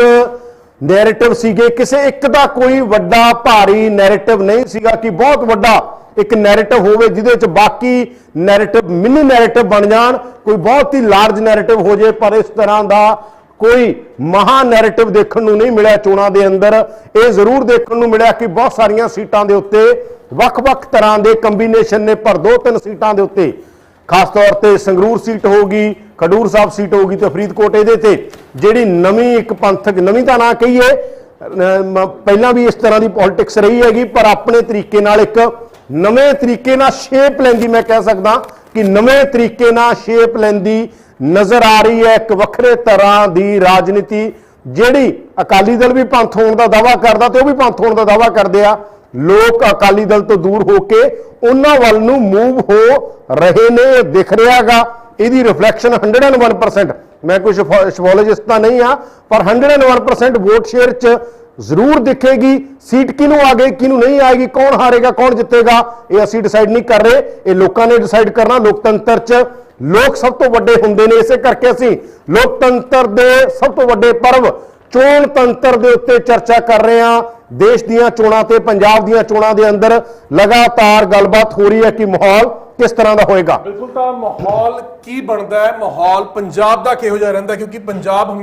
ਨੈਰੇਟਿਵ ਸੀਗੇ। ਕਿਸੇ ਇੱਕ ਦਾ ਕੋਈ ਵੱਡਾ ਭਾਰੀ ਨੈਰੇਟਿਵ ਨਹੀਂ ਸੀਗਾ ਕਿ ਬਹੁਤ ਵੱਡਾ ਇੱਕ ਨੈਰੇਟਿਵ ਹੋਵੇ ਜਿਹਦੇ ਵਿੱਚ ਬਾਕੀ ਨੈਰੇਟਿਵ ਮਿਨੀ ਨੈਰੇਟਿਵ ਬਣ ਜਾਣ, ਕੋਈ ਬਹੁਤ ਹੀ ਲਾਰਜ ਨੈਰੇਟਿਵ ਹੋ ਜੇ, ਪਰ ਇਸ ਤਰ੍ਹਾਂ ਦਾ ਕੋਈ ਮਹਾ ਨੈਰੇਟਿਵ ਦੇਖਣ ਨੂੰ ਨਹੀਂ ਮਿਲਿਆ ਚੋਣਾਂ ਦੇ ਅੰਦਰ। ਇਹ ਜ਼ਰੂਰ ਦੇਖਣ ਨੂੰ ਮਿਲਿਆ ਕਿ ਬਹੁਤ ਸਾਰੀਆਂ ਸੀਟਾਂ ਦੇ ਉੱਤੇ ਵੱਖ-ਵੱਖ ਤਰ੍ਹਾਂ ਦੇ ਕੰਬੀਨੇਸ਼ਨ ਨੇ, ਪਰ ਦੋ ਤਿੰਨ ਸੀਟਾਂ ਦੇ ਉੱਤੇ ਖਾਸ ਤੌਰ ਤੇ ਸੰਗਰੂਰ ਸੀਟ ਹੋਗੀ ਖਡੂਰ ਸਾਹਿਬ ਸੀਟ ਹੋਗੀ ਤੇ ਫਰੀਦਕੋਟ ਇਹਦੇ ਤੇ। ਜਿਹੜੀ ਨਵੀਂ ਇੱਕ ਪੰਥਕ, ਨਵੀਂ ਤਾਂ ਨਾ ਕਹੀਏ ਪਹਿਲਾਂ ਵੀ ਇਸ ਤਰ੍ਹਾਂ ਦੀ ਪੋਲਿਟਿਕਸ ਰਹੀ ਹੈਗੀ, ਪਰ ਆਪਣੇ ਤਰੀਕੇ ਨਾਲ ਇੱਕ ਨਵੇਂ ਤਰੀਕੇ ਨਾਲ ਸ਼ੇਪ ਲੈਂਦੀ ਮੈਂ ਕਹਿ ਸਕਦਾ ਕਿ ਨਵੇਂ ਤਰੀਕੇ ਨਾਲ ਸ਼ੇਪ ਲੈਂਦੀ ਨਜ਼ਰ ਆ ਰਹੀ ਹੈ ਇੱਕ ਵੱਖਰੇ ਤਰ੍ਹਾਂ ਦੀ ਰਾਜਨੀਤੀ, ਜਿਹੜੀ ਅਕਾਲੀ ਦਲ ਵੀ ਪੰਥ ਹੋਣ ਦਾ ਦਾਵਾ ਕਰਦਾ ਤੇ ਉਹ ਵੀ ਪੰਥ ਹੋਣ ਦਾ ਦਾਵਾ ਕਰਦੇ ਆ। ਲੋਕ ਅਕਾਲੀ ਦਲ ਤੋਂ ਦੂਰ ਹੋ ਕੇ ਉਹਨਾਂ ਵੱਲ ਨੂੰ ਮੂਵ ਹੋ ਰਹੇ ਨੇ ਇਹ ਦਿਖ ਰਿਹਾਗਾ ਇਹਦੀ ਰਿਫਲੈਕਸ਼ਨ 101% ਮੈਂ ਕੋਈ ਸ਼ਫੋਲੋਜਿਸਟ ਤਾਂ ਨਹੀਂ ਆ, ਪਰ 101% ਵੋਟ ਸ਼ੇਅਰ ਚ ਜ਼ਰੂਰ ਦਿਖੇਗੀ ਸੀਟ ਕਿਹਨੂੰ ਆ ਗਈ, ਕਿਹਨੂੰ ਨਹੀਂ ਆਏਗੀ, ਕੌਣ ਹਾਰੇਗਾ, ਕੌਣ ਜਿੱਤੇਗਾ, ਇਹ ਅਸੀਂ ਡਿਸਾਈਡ ਨਹੀਂ ਕਰ ਰਹੇ। ਇਹ ਲੋਕਾਂ ਨੇ ਡਿਸਾਈਡ ਕਰਨਾ, ਲੋਕਤੰਤਰ ਚ ਲੋਕ ਸਭ ਤੋਂ ਵੱਡੇ ਹੁੰਦੇ ਨੇ, ਇਸੇ ਕਰਕੇ ਅਸੀਂ ਲੋਕਤੰਤਰ ਦੇ ਸਭ ਤੋਂ ਵੱਡੇ ਪਰਵ ਚੋਣ ਤੰਤਰ ਦੇ ਉੱਤੇ ਚਰਚਾ ਕਰ ਰਹੇ ਹਾਂ। ਦੇਸ਼ ਦੀਆਂ ਚੋਣਾਂ ਤੇ ਪੰਜਾਬ ਦੀਆਂ ਚੋਣਾਂ ਦੇ ਅੰਦਰ ਲਗਾਤਾਰ ਗੱਲਬਾਤ ਹੋ ਰਹੀ ਹੈ ਕਿ ਮਾਹੌਲ ਕਿਸ ਤਰ੍ਹਾਂ ਦਾ ਹੋਏਗਾ? ਬਿਲਕੁਲ ਤਾਂ ਮਾਹੌਲ ਕੀ ਬਣਦਾ ਹੈ? ਮਾਹੌਲ ਪੰਜਾਬ ਦਾ ਕਿਹੋ ਜਿਹਾ ਰਹਿੰਦਾ ਕਿਉਂਕਿ ਪੰਜਾਬ ਹਮੇ-